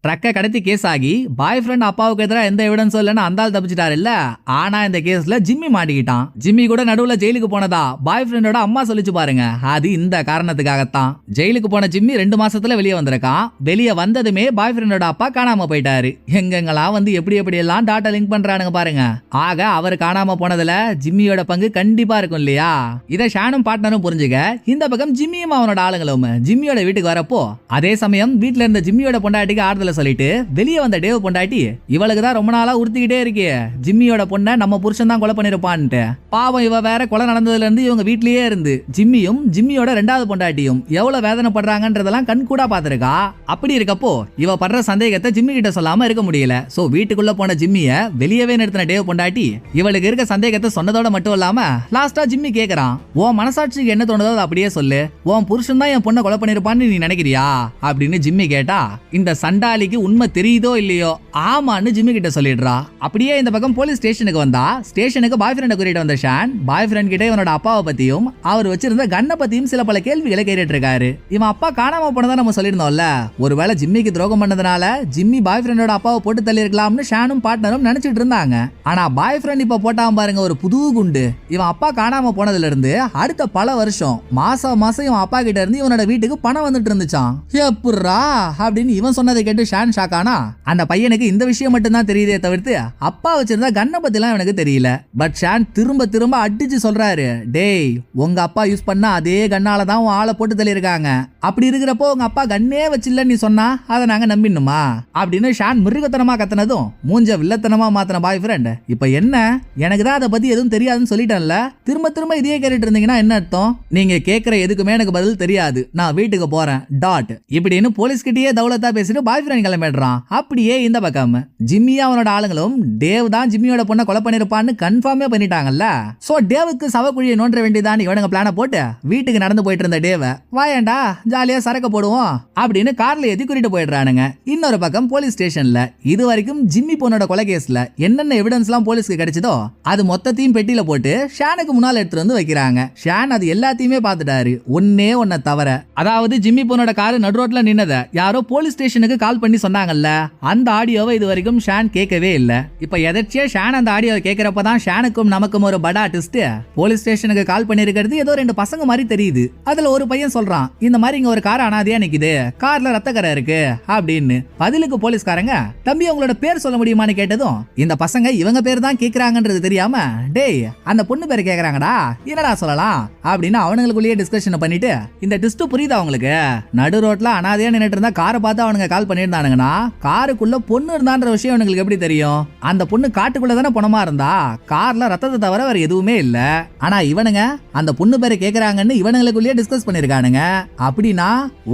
ட்ரக்கை கடத்தி கேஸ் ஆகி பாய் ஃப்ரெண்ட் அப்பாவுக்கு எதிராக எந்த எவிடன்ஸும் இல்லைன்னு அந்தால் தப்பிச்சிட்டாரு இல்ல ஆனா இந்த கேஸ்ல ஜிம்மி மாட்டிக்கிட்டான். ஜிம்மி கூட நடுவில் ஜெயிலுக்கு போனதா? பாய் ஃப்ரெண்டோட அம்மா சொல்லிச்சு பாருங்க. அது இந்த காரணத்துக்காகத்தான். ஜெயிலுக்கு போன ஜிம்மி ரெண்டு மாசத்துல வெளியே வந்திருக்கான். வெளியே வந்ததுமே பாய் ஃப்ரெண்டோட அப்பா காணாம போயிட்டாரு. எங்கெங்கெல்லாம் வந்து எப்படி எப்படி எல்லாம் டாட்டா லிங்க் பண்றானுங்க பாருங்க. ஆக அவர் காணாம போனதுல ஜிம்மியோட பங்கு கண்டிப்பா இருக்கும் இல்லையா? இதை ஷானும் பார்ட்னரும் புரிஞ்சுக்க இந்த பக்கம் ஜிம்மியும் அவனோட ஆளுங்களும். ஜிம்மியோட வீட்டுக்கு வரப்போ அதே சமயம் வீட்டுல இருந்த ஜிம்மியோட பொண்டாட்டிக்கு ஆறுதல சொல்லிட்டு வெளியே வந்த டேவ் பொண்டாட்டி இவளுக்கு தான் ரொம்ப நாளா உறுத்திக்கிட்டே இருக்கே ஜிம்மியோட பொண்ணை நம்ம புருஷன் தான் கொலை பண்ணிருப்பான்ட்டு. பாவம் இவ வேற கொலை நடந்ததுல இருந்து இவங்க வீட்லயே இருந்து ஜிம்மியும் ஜிம்மியோட ரெண்டாவது பொண்டாட்டியும் எவ்வளவு வேதனைப்படுறாங்கன்றதெல்லாம் கண் கூட பாத்திருக்கா அப்படி இருக்கப்போ இவ படுற சந்தேகத்தை ஜிம்மி கிட்ட சொல்லாம இருக்க முடியல. சோ வீட்டுக்குள்ள போன ஜிம்மிய வெளியவே நிறுத்தின டேவ் பொண்டாட்டி இவளுக்கு இருக்க சந்தேகத்தை சொன்னதோட மட்டும் இல்லாம லாஸ்டா ஜிம்மி கேக்குறான். உன் மனசாட்சிக்கு என்ன தோணுதோ அதை அப்படியே சொல்லு. உன் புருஷன் தான் என் பொண்ணை கொலை பண்ணிருப்பான்னு நீ நினைக்கிறியா? தெரியாதா அப்படின்னு ஜிம்மி கேட்டா இந்த சண்டாலிக்கு உண்மை தெரியுதோ இல்லையோ? ஆமான்னு ஜிம்மி கிட்ட சொல்லிடுறா. அப்படியே இந்த பக்கம் போலீஸ் ஸ்டேஷனுக்கு வந்தா ஸ்டேஷனுக்கு பாய் ஃப்ரெண்டை கூட்டிட்டு வந்த ஷான் பாய் ஃப்ரெண்ட் கிட்ட இவனோட அப்பாவை பத்தியும் அவர் வச்சிருந்த கண்ணை பத்தியும் சில பல கேள்விகளை கேட்டுட்டு இருக்காரு இவன் அப்பா காணாம போனதா நம்ம சொல்லியிருந்தோம்ல. ஒருவேளை ஜிம்மிக்கு துரோகம் பண்ணதுனால ஜிம்மி பாய் ஃப்ரெண்டோட அப்பாவை போட்டு தள்ளியிருக்கலாம்னு ஷானும் பார்ட்னரும் நினைச்சிட்டு இருந்தாங்க. ஆனா பாய் ஃப்ரெண்ட் இப்ப போட்டான் பாருங்க ஒரு புது குண்டு. இவன் அப்பா காணாம போனதுல இருந்து அடுத்த பல வருஷம் மாசம் மாசம் இவன் அப்பா கிட்ட இருந்து இவனோட வீட்டுக்கு பணம் வந்துட்டு இருந்துச்சான் எப்புட்றா? அப்படின்னு இவன் சொன்னதை கேட்டு ஷான் ஷாக் ஆனா அந்த பையனுக்கு இந்த விஷயம் மட்டும்தான் தெரியுதே தவிர்த்து அப்பா வச்சிருந்தா கண்ணை பத்திலாம் எனக்கு தெரியல. பட் ஷான் திரும்ப திரும்ப அடிச்சு சொல்றாரு டேய் உங்க அப்பா யூஸ் பண்ண அதே கண்ணால தான் உன் ஆளை போட்டு தள்ளியிருக்காங்க. அப்படி இருக்கிறப்போ உங்க அப்பா கண்ணே வச்சில்ல நீ சொன்னா அதை நாங்க நம்பிடணுமா? அப்படின்னு ஷான் மிருகத்தனமா கத்தினதும் மூஞ்ச வில்லத்தனமா மாத்தின பாய் ஃப்ரெண்ட் இப்ப என்ன? எனக்கு தான் அதை பத்தி எதுவும் தெரியாதுன்னு சொல்லிட்டேன்ல? திரும்ப திரும்ப இதையே கேட்டுட்டு இருந்தீங்கன்னா என்ன அர்த்தம்? நீங்க கேட்குற எதுக்குமே எனக்கு பதில் தெரியாது. நான் வீட்டுக்கு போறேன். டாட் இப்படின்னு போலீஸ் கிட்டயே தௌலத்தா பேசிட்டு பாய் ஃப்ரெண்ட் கிளம்பிடுறான். அப்படியே இந்த பக்கம். ஜிம்மி அவனோட ஆளுங்களும் டேவ் தான் ஜிம்மியோட பொண்ணை கொலை பண்ணிருப்பான்னு கன்ஃபார்மே பண்ணிட்டாங்கல்ல. சோ டேவுக்கு சவக்குழியை நோண்ட வேண்டியதான் இவனுங்க பிளான போட்டு வீட்டுக்கு நடந்து போயிட்டு இருந்த டேவ வாயண்டா ஜாலியா சரக்க போடுவோம் அப்படின்னு கார்ல ஏத்தி கூட்டிட்டு போயிடுறானுங்க. இன்னொரு பக்கம் போலீஸ் ஸ்டேஷன்ல இது வரைக்கும் ஜிம்மி பொண்ணோட கொலை கேஸ்ல என்னென்ன எவிடன்ஸ் எல்லாம் போலீஸ்க்கு கிடைச்சதோ அது மொத்தத்தையும் பெட்டியில போட்டு ஷானுக்கு முன்னால் எடுத்துட்டு வந்து வைக்கிறாங்க. ஷான் அது எல்லாத்தையுமே பார்த்துட்டாரு. ஒன்னே ஒன்ன தவிர அதாவது ஜிம்மி பொண்ணோட கார் காரு ரோட்ல நின்னதை? யாரோ போலீஸ் ஸ்டேஷனுக்கு கால் பண்ணி சொன்னாங்கல்ல? அந்த ஆடியோவை இது வரைக்கும் ஷான் கேட்கவே இல்லை. இப்போ எதர்ச்சியா ஷான் அந்த ஆடியோவை கேட்கிறப்ப தான் ஷானுக்கும் நமக்கும் ஒரு படா ஆர்டிஸ்ட் போலீஸ் ஸ்டேஷனுக்கு கால் பண்ணிருக்கிறது ஏதோ ரெண்டு பசங்க மாதிரி தெரியுது. அதுல ஒரு பையன் சொல்றான் இந்த மாதிரி இங்க ஒரு கார் அனாதையா நிக்குது. கார்ல ரத்தக்கரை இருக்கு. அப்படின்னு. பதிலுக்கு போலீஸ்காரங்க தம்பி உங்களோட பேர் சொல்ல முடியுமான்னு கேட்டதும் இந்த பசங்க இவங்க பேர் தான் கேக்குறாங்கன்றது தெரியாம டேய் அந்த பொண்ணு பேர் கேக்குறாங்கடா என்னடா சொல்லலாம்? அப்படின்னு அவனுங்களுக்குள்ளேயே டிஸ்கஷன் பண்ணிட்டு இந்த டிஸ்ட் புரியுதா அவங்களுக்கு நடு ரோட்டில் அனாதையாக நின்னுட்டு இருந்தா காரை பார்த்து அவனுங்க கால் பண்ணியிருந்தானுங்கன்னா காருக்குள்ள பொண்ணு இருந்தான்ற விஷயம் அவனுங்களுக்கு எப்படி தெரியும்? அந்த பொண்ணு காட்டுக்குள்ள தானே பணமா இருந்தா? கார்ல ரத்தத்தை தவிர வேற எதுவுமே இல்ல. ஆனா இவனுங்க அந்த பொண்ணு பேரை கேக்குறாங்கன்னு இவனுங்களுக்குள்ளேயே டிஸ்கஸ் பண்ணிருக்கானுங்க அப்படின்னா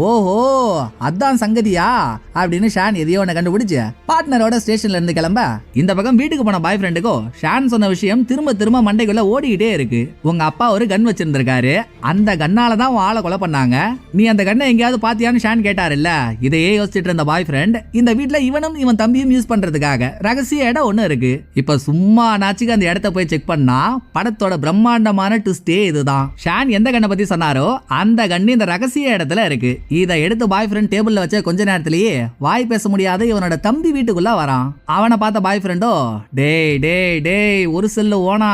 ஓஹோ அதான் சங்கதியா? அப்படின்னு ஷான் எதையோ ஒன்று கண்டுபிடிச்சு பார்ட்னரோட ஸ்டேஷன்ல இருந்து கிளம்ப இந்த பக்கம் வீட்டுக்கு போன பாய் ஃப்ரெண்டுக்கோ ஷான் சொன்ன விஷயம் திரும்ப திரும்ப மண்டைக்குள்ள ஓடிக்கிட்டே இருக்கு. உங்க அப்பா ஒரு கன் வச்சிருந்திருக்காரு. அந்த கண்ணால தான் உன் ஆளை கொலை பண்ணாங்க. நீ அந்த கண்ணை எங்கேயாவது பார்த்து பாத்தியான்னு ஷான் கேட்டாருல்ல? இதையே யோசிச்சுட்டு இருந்த பாய் ஃப்ரெண்ட் இந்த வீட்ல இவனும் இவன் தம்பியும் யூஸ் பண்றதுக்காக ரகசிய இடம் ஒன்று இருக்கு. இப்ப சும்மா நாச்சுக்கு அந்த இடத்த போய் செக் பண்ணா படத்தோட பிரம்மாண்டமான ட்விஸ்டே இதுதான். ஷான் எந்த கண்ணை பத்தி சொன்னாரோ அந்த கண்ணு இந்த ரகசிய இடத்துல இருக்கு. இதை எடுத்து பாய் ஃப்ரெண்ட் டேபிள்ல வச்ச கொஞ்ச நேரத்திலேயே வாய் பேச முடியாத இவனோட தம்பி வீட்டுக்குள்ள வரான். அவனை பார்த்த பாய் ஃப்ரெண்டோ டேய் டேய் டேய் ஒரு செல்லு ஓனா.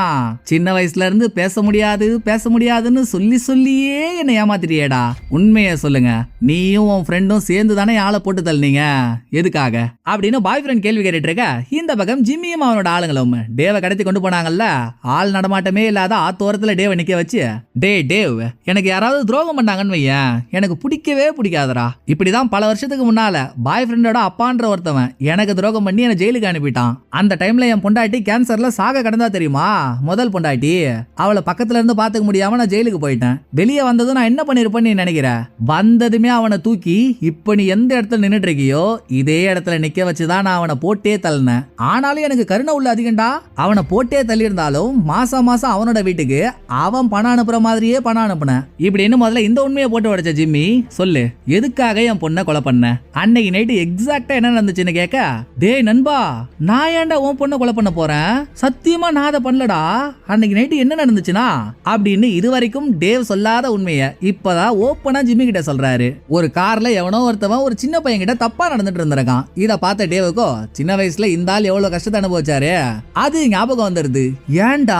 சின்ன வயசுல இருந்து பேச முடியாது பேச முடியாதுன்னு சொல்லி சொல்லியே என்னை ஏமாத்திட்டியேடா. உண்மையை சொல்லுங்க நீ நீயும் உன் ஃப்ரெண்டும் சேர்ந்து தானே ஆளை போட்டு தள்ளினீங்க? எதுக்காக? அப்படின்னு பாய் ஃப்ரெண்ட் கேள்வி கேட்டுட்டு இருக்க இந்த பக்கம் ஜிம்மியும் அவனோட ஆளுங்களும். டேவை கடத்தி கொண்டு போனாங்கல்ல? ஆள் நடமாட்டமே இல்லாத ஆத்தோரத்துல டேவை நிக்க வச்சு டே டேவ் எனக்கு யாராவது துரோகம் பண்ணாங்கன்னு வையன். எனக்கு பிடிக்கவே பிடிக்காதரா இப்படிதான் பல வருஷத்துக்கு முன்னால பாய் ஃப்ரெண்டோட அப்பான்ற ஒருத்தவன் எனக்கு துரோகம் பண்ணி என்னை ஜெயிலுக்கு அனுப்பிட்டான். அந்த டைம்ல என் பொண்டாட்டி கேன்சர்ல சாக கடந்தா தெரியுமா? முதல் பொண்டாட்டி. அவளை பக்கத்துல இருந்து பாத்துக்க முடியாம நான் ஜெயிலுக்கு போயிட்டேன். வெளியே வந்ததும் நான் என்ன பண்ணிருப்பேன்னு நினைக்கிறேன் வந்ததுமே அவனை தூக்கி இப்ப நீ எந்த இடத்துல நின்றுட்டு இருக்கியோ இதே இடத்துல நிக்க வச்சுதான் நான் அவனை போட்டே தள்ளினேன். ஆனாலும் எனக்கு கருணை உள்ள அதிகண்டா? அவனை போட்டே தள்ளியிருந்தாலும் மாசம் மாசம் அவனோட வீட்டுக்கு அவன் பணம் அனுப்புற மாதிரியே பணம் அனுப்புனேன். இப்படின்னு முதல்ல இந்த உண்மையை போட்டு உடைச்ச ஜிம்மி சொல்லு எதுக்காக என் பொண்ணை கொலை பண்ண? அன்னைக்கு நைட்டு எக்ஸாக்டா என்ன நடந்துச்சுன்னு கேட்க டேய் நண்பா நான் ஏன்டா உன் பொண்ணை கொலை பண்ண போறேன்? சத்தியமா நான் அதை பண்ணலடா? அன்னைக்கு நைட்டு என்ன நடந்துச்சுன்னா? அப்படின்னு இதுவரைக்கும் டேவ் சொல்லாத உண்மையை இப்பதான் ஓப்பனா ஜிம்மி கிட்ட சொல்றாரு. ஒரு காரில் எவனோ ஒருத்தவன் ஒரு சின்ன பையன் தப்பாக நடந்துட்டு இருந்திருக்கான். இதை பார்த்த டேவுக்கோ சின்ன வயசில் இந்த ஆள் எவ்வளோ கஷ்டத்தை அனுபவிச்சாரு? அது ஞாபகம் வந்துடுது ஏன்டா?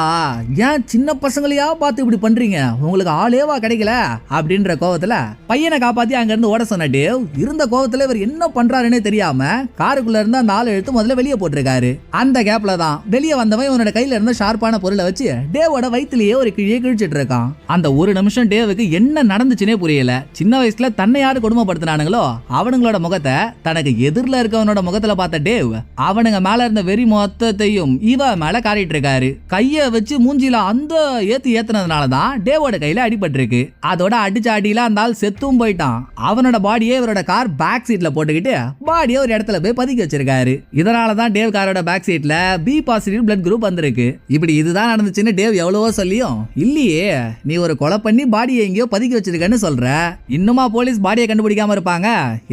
ஏன் சின்ன பசங்களையா பார்த்து இப்படி பண்ணுறீங்க உங்களுக்கு ஆளேவா கிடைக்கல? அப்படின்ற கோவத்தில் பையனை காப்பாற்றி அங்கேருந்து ஓட சொன்ன டேவ் இருந்த கோவத்தில் இவர் என்ன பண்ணுறாருன்னே தெரியாமல் காருக்குள்ளே இருந்து அந்த ஆள் எடுத்து முதல்ல வெளியே போட்டிருக்காரு. அந்த கேப்பில் தான் வெளியே வந்தவன் இவனோட கையில் இருந்த ஷார்ப்பான பொருளை வச்சு டேவோட வயிற்றுலேயே ஒரு கிழியை கிழிச்சிட்டு இருக்கான். அந்த ஒரு நிமிஷம் டேவுக்கு என்ன நடந்துச்சுனே புரியல. சின்ன வயசில் தன்னை யாரு கொடுமைப்படுத்தினானுங்களோ அவனுங்களோட முகத்தை தனக்கு எதிரில் இருக்கவனோட முகத்துல பார்த்த டேவ் அவனுங்க மேல இருந்த வெறி மொத்தத்தையும் இவ மேல காட்டிட்டு இருக்காரு. கைய வச்சு மூஞ்சில அந்த ஏத்து ஏத்துனதுனால தான் டேவோட கையில அடிபட்டிருக்கு. அதோட அடிச்சு அடியில அந்த ஆள் செத்தும் போயிட்டான். அவனோட பாடியே இவரோட கார் பேக் சீட்ல போட்டுக்கிட்டு பாடியை ஒரு இடத்துல போய் பதுக்கி வச்சிருக்காரு. இதனால தான் டேவ் காரோட பேக் சீட்ல பி பாசிட்டிவ் பிளட் குரூப் வந்திருக்கு. இப்படி இதுதான் நடந்துச்சுன்னு டேவ் எவ்வளவோ சொல்லியும் இல்லையே நீ ஒரு கொலை பண்ணி பாடியை எங்கேயோ பதுக்கி வச்சிருக்கன்னு சொல்ற. இன்னுமா போலீஸ் பாடியை கண்டுபிடிக்காம இருப்பாங்க.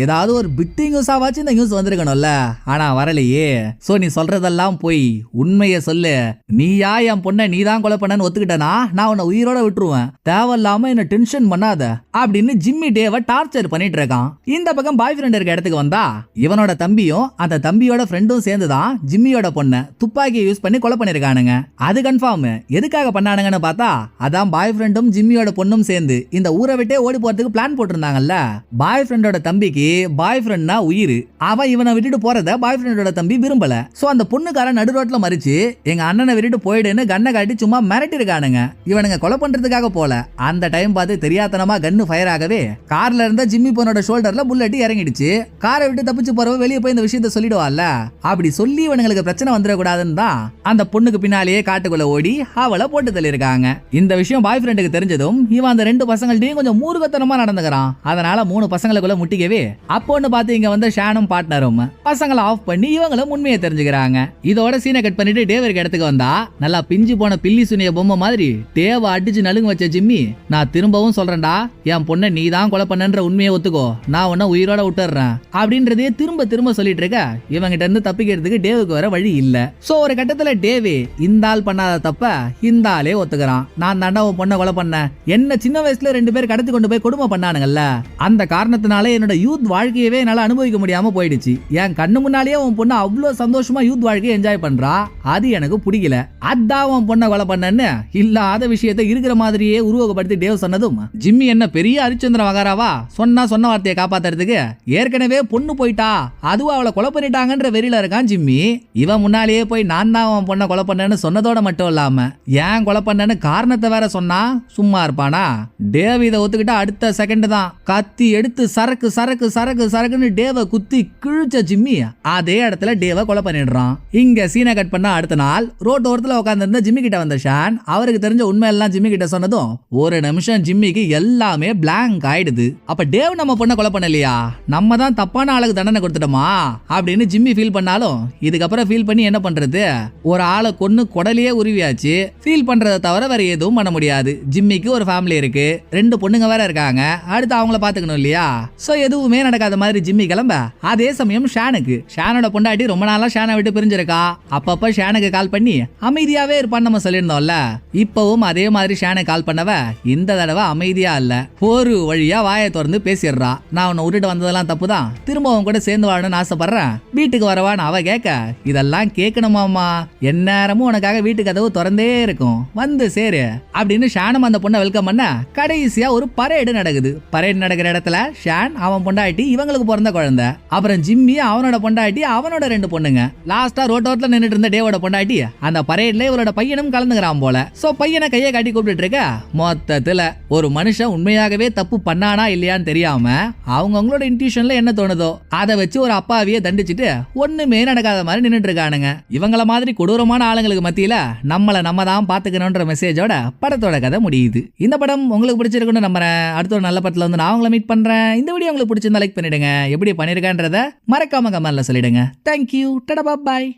ஏதாவது ஒரு பிட்டி நியூஸாவாச்சும் இந்த நியூஸ் வந்திருக்கணும்ல. ஆனா வரலையே. சோ நீ சொல்றதெல்லாம் போய் உண்மையை சொல்லு. நீயா என் பொண்ணை நீ தான் கொலை பண்ணன்னு ஒத்துக்கிட்டனா? நான் உன்னை உயிரோட விட்டுருவேன். தேவையில்லாம என்ன டென்ஷன் பண்ணாத. அப்படின்னு ஜிம்மி டேவை டார்ச்சர் பண்ணிட்டு இருக்கான். இந்த பக்கம் பாய் ஃப்ரெண்ட் இருக்க இடத்துக்கு வந்தா இவனோட தம்பியும் அந்த தம்பியோட ஃப்ரெண்டும் சேர்ந்து தான் ஜிம்மியோட பொண்ணை துப்பாக்கியை யூஸ் பண்ணி கொலை பண்ணிருக்கானுங்க. அது கன்ஃபார்ம் எதுக்காக பண்ணானுங்கன்னு பார்த்தா அதான் பாய் ஃப்ரெண்டும் ஜிம்மியோட பொண்ணும் சேர்ந்து இந்த ஊரை விட்டே ஓடி போறதுக்கு பிளான் போட்டிருந்தாங்கல்ல. பாய் ஃப்ரெண்டோட தம்பிக்கு பாய் ஃப்ரெண்ட்னா உயிர். அவன் இவனை விட்டுட்டு போறத பாய் ஃப்ரெண்டோட தம்பி விரும்பல. சோ அந்த பொண்ணுக்காரன் நடு ரோட்ல மறிச்சு எங்க அண்ணனை விட்டுட்டு போயிடுன்னு கண்ணை காட்டி சும்மா மிரட்டி இருக்கானுங்க இவனுங்க கொலை பண்றதுக்காக போல. அந்த டைம் பார்த்து தெரியாதனமா கன்னு ஃபயர் ஆகவே கார்ல இருந்த ஜிம்மி பொண்ணோட ஷோல்டர்ல புல்லட் இறங்கிடுச்சு. காரை விட்டு தப்பிச்சு போறவ வெளியே போய் இந்த விஷயத்த சொல்லிடுவாள்ல. அப்படி சொல்லி இவனுங்களுக்கு பிரச்சனை வந்துடக்கூடாதுன்னு தான் அந்த பொண்ணுக்கு பின்னாலேயே காட்டுக்குள்ள ஓடி அவளை போட்டு தள்ளியிருக்காங்க. இந்த விஷயம் பாய் ஃப்ரெண்டுக்கு தெரிஞ்சதும் இவன் அந்த ரெண்டு பசங்கள்ட்டையும் கொஞ்சம் மூர்க்கத்தனமா நடந்துக்கிறான். அதனால மூணு பசங்களுக்குள்ள முட்டிக்கவே? அப்போன்னு பார்த்து இங்க வந்த ஷானும் பார்ட்னரும் பசங்களை ஆஃப் பண்ணி இவங்களும் உண்மையை தெரிஞ்சுக்கிறாங்க. இதோட சீனை கட் பண்ணிட்டு டேவருக்கு இடத்துக்கு வந்தா நல்லா பிஞ்சு போன பில்லி சுனிய பொம்மை மாதிரி டேவ அடிச்சு நலுங்க வச்ச ஜிம்மி நான் திரும்பவும் சொல்றேன்டா என் பொண்ணை நீ தான் கொலை பண்ணன்ற உண்மையை ஒத்துக்கோ நான் உன்ன உயிரோட விட்டுறேன் அப்படின்றதையே திரும்ப திரும்ப சொல்லிட்டு இருக்க இவங்கிட்ட இருந்து தப்பிக்கிறதுக்கு டேவுக்கு வர வழி இல்ல. சோ ஒரு கட்டத்துல டேவே இந்த ஆள் பண்ணாத தப்ப இந்த ஆளே ஒத்துக்கிறான். நான் தாண்டா உன் பொண்ணை கொலை பண்ண என்ன சின்ன வயசுல ரெண்டு பேர் கடத்தி கொண்டு போய் கொடுமை பண்ணானுங்கல்ல. அந்த காரணத்தினால என்னோட யூத் வாழ்க்கையவே என்னால் அனுபவிக்க முடியாமல் போயிடுச்சு. என் கண்ணு முன்னாலேயே உன் பொண்ணு அவ்வளோ சந்தோஷமாக யூத் வாழ்க்கையை என்ஜாய் பண்ணுறா அது எனக்கு பிடிக்கல. அதான் உன் பொண்ணை கொலை பண்ணேன்னு இல்லாத விஷயத்தை இருக்கிற மாதிரியே உருவகப்படுத்தி டேவ் சொன்னதும் ஜிம்மி என்ன பெரிய ஹரிச்சந்திர வகாராவா சொன்னா சொன்ன வார்த்தையை காப்பாத்துறதுக்கு ஏற்கனவே பொண்ணு போயிட்டா. அதுவும் அவளை கொலை பண்ணிட்டாங்கன்ற வெறியில இருக்கான் ஜிம்மி. இவன் முன்னாலேயே போய் நான் தான் அவன் பொண்ணை கொலை பண்ணேன்னு சொன்னதோட மட்டும் இல்லாம ஏன் கொலை பண்ணேன்னு காரணத்தை வேற சொன்னா சும்மா இருப்பானா? டேவ் இதை ஒத்துக்கிட்டா அடுத்த செகண்ட் தான். கத்தி எடுத்து சரக்கு சரக்கு சரக்கு சரக்குன்னு டேவை குத்தி கிழிச்ச ஜிம்மி அதே இடத்துல டேவை கொலை பண்ணிடுறான். இங்க சீனை கட் பண்ண அடுத்த நாள் ரோட் ஓரத்துல உட்காந்துருந்த ஜிம்மி கிட்ட வந்த ஷான் அவருக்கு தெரிஞ்ச உண்மை எல்லாம் ஜிம்மி கிட்ட சொன்னதும் ஒரு நிமிஷம் ஜிம்மிக்கு எல்லாமே பிளாங்க் ஆயிடுது. அப்ப டேவ் நம்ம பொண்ணை கொலை பண்ணலையா? நம்ம தான் தப்பான ஆளுக்கு தண்டனை கொடுத்துட்டோமா? அப்படின்னு ஜிம்மி ஃபீல் பண்ணாலும் இதுக்கப்புறம் ஃபீல் பண்ணி என்ன பண்றது? ஒரு ஆளை கொன்னு குடலையே உருவியாச்சு. ஃபீல் பண்றதை தவிர வேற எதுவும் பண்ண முடியாது. ஜிம்மிக்கு ஒரு ஃபேமிலி இருக்கு. ரெண்டு பொண்ணுங்க வேற இருக்காங்க. அடுத்து அவங்கள பாத்துக்கணும் இல்லையா? சோ எதுவுமே நடக்காத மாதிரி ஜிம்மி கிளம்ப. அதே சமயம் ஷானுக்கு. ஷானோட பொண்டாட்டி ரொம்ப நாளா ஷானை விட்டு பிரிஞ்சிருக்கா? அப்பப்ப ஷானுக்கு கால் பண்ணி அமைதியாவே இருப்பான்னு நம்ம சொல்லியிருந்தோம்ல. இப்பவும் அதே மாதிரி ஷானை கால் பண்ணவ இந்த தடவை அமைதியா இல்ல. ஒரு வழியா வாயை திறந்து பேசிடுறா. நான் உன்னை விட்டுட்டு வந்ததெல்லாம் தப்பு தான் திரும்பவும் கூட சேர்ந்து வாழணும்னு ஆசைப்படுறேன். வீட்டுக்கு வரவான்னு அவ கேட்க இதெல்லாம் கேட்கணுமாமா எந்நேரமும் உனக்காக வீட்டு கதவு திறந்தே இருக்கும். வந்து சேரு. அப்படின்னு ஷானும் அந்த பொண்ணை வெல்கம் பண்ண கடைசியா ஒரு பரேடு நடக்குது. பரேடு நடக்கிற இடத்துல ஷான் அவன் பொண்டாட்டி இவங்களுக்கு பிறந்த குழந்தை. அப்புறம் ஜிம்மி அவனோட பொண்டாட்டி அவனோட ரெண்டு பொண்ணுங்க. லாஸ்டா ரோட்டோரத்தில் நின்றுட்டு இருந்த டேவோட பொண்டாட்டி அந்த பரேட்ல இவரோட பையனும் கலந்துக்கிறான் போல. சோ பையனை கையை காட்டி கூப்பிட்டு இருக்க மொத்தத்துல ஒரு மனுஷன் உண்மையாகவே தப்பு பண்ணானா இல்லையான்னு தெரியாம அவங்கவுங்களோட இன்ட்யூஷன்ல என்ன தோணுதோ அதை வச்சு ஒரு அப்பாவியை தண்டிச்சிட்டு ஒண்ணுமே நடக்காத மாதிரி நின்றுட்டு இருக்கானுங்க. இவங்கள மாதிரி கொடூரமான ஆளுங்களுக்கு மத்தியில நம்மள நம்ம தான் பாத்துக்கணும்ன்ற மெசேஜோட படத்தோட கதை முடியுது. இந்த படம் உங்களுக்கு பிடிச்சிருக்குன்னு நம்புறேன். அடுத்த ஒரு நல்ல படத்துல வந்து நான் மீட் பண்ணுறேன் இந்த வீடியோ உங்களுக்கு பிடிச்சிருந்தா லைக் பண்ணிடுங்க. எப்படி பண்ணிருக்கன்றத மறக்காம கமெண்ட்ல சொல்லிடுங்க. தேங்க்யூ டடபா பாய்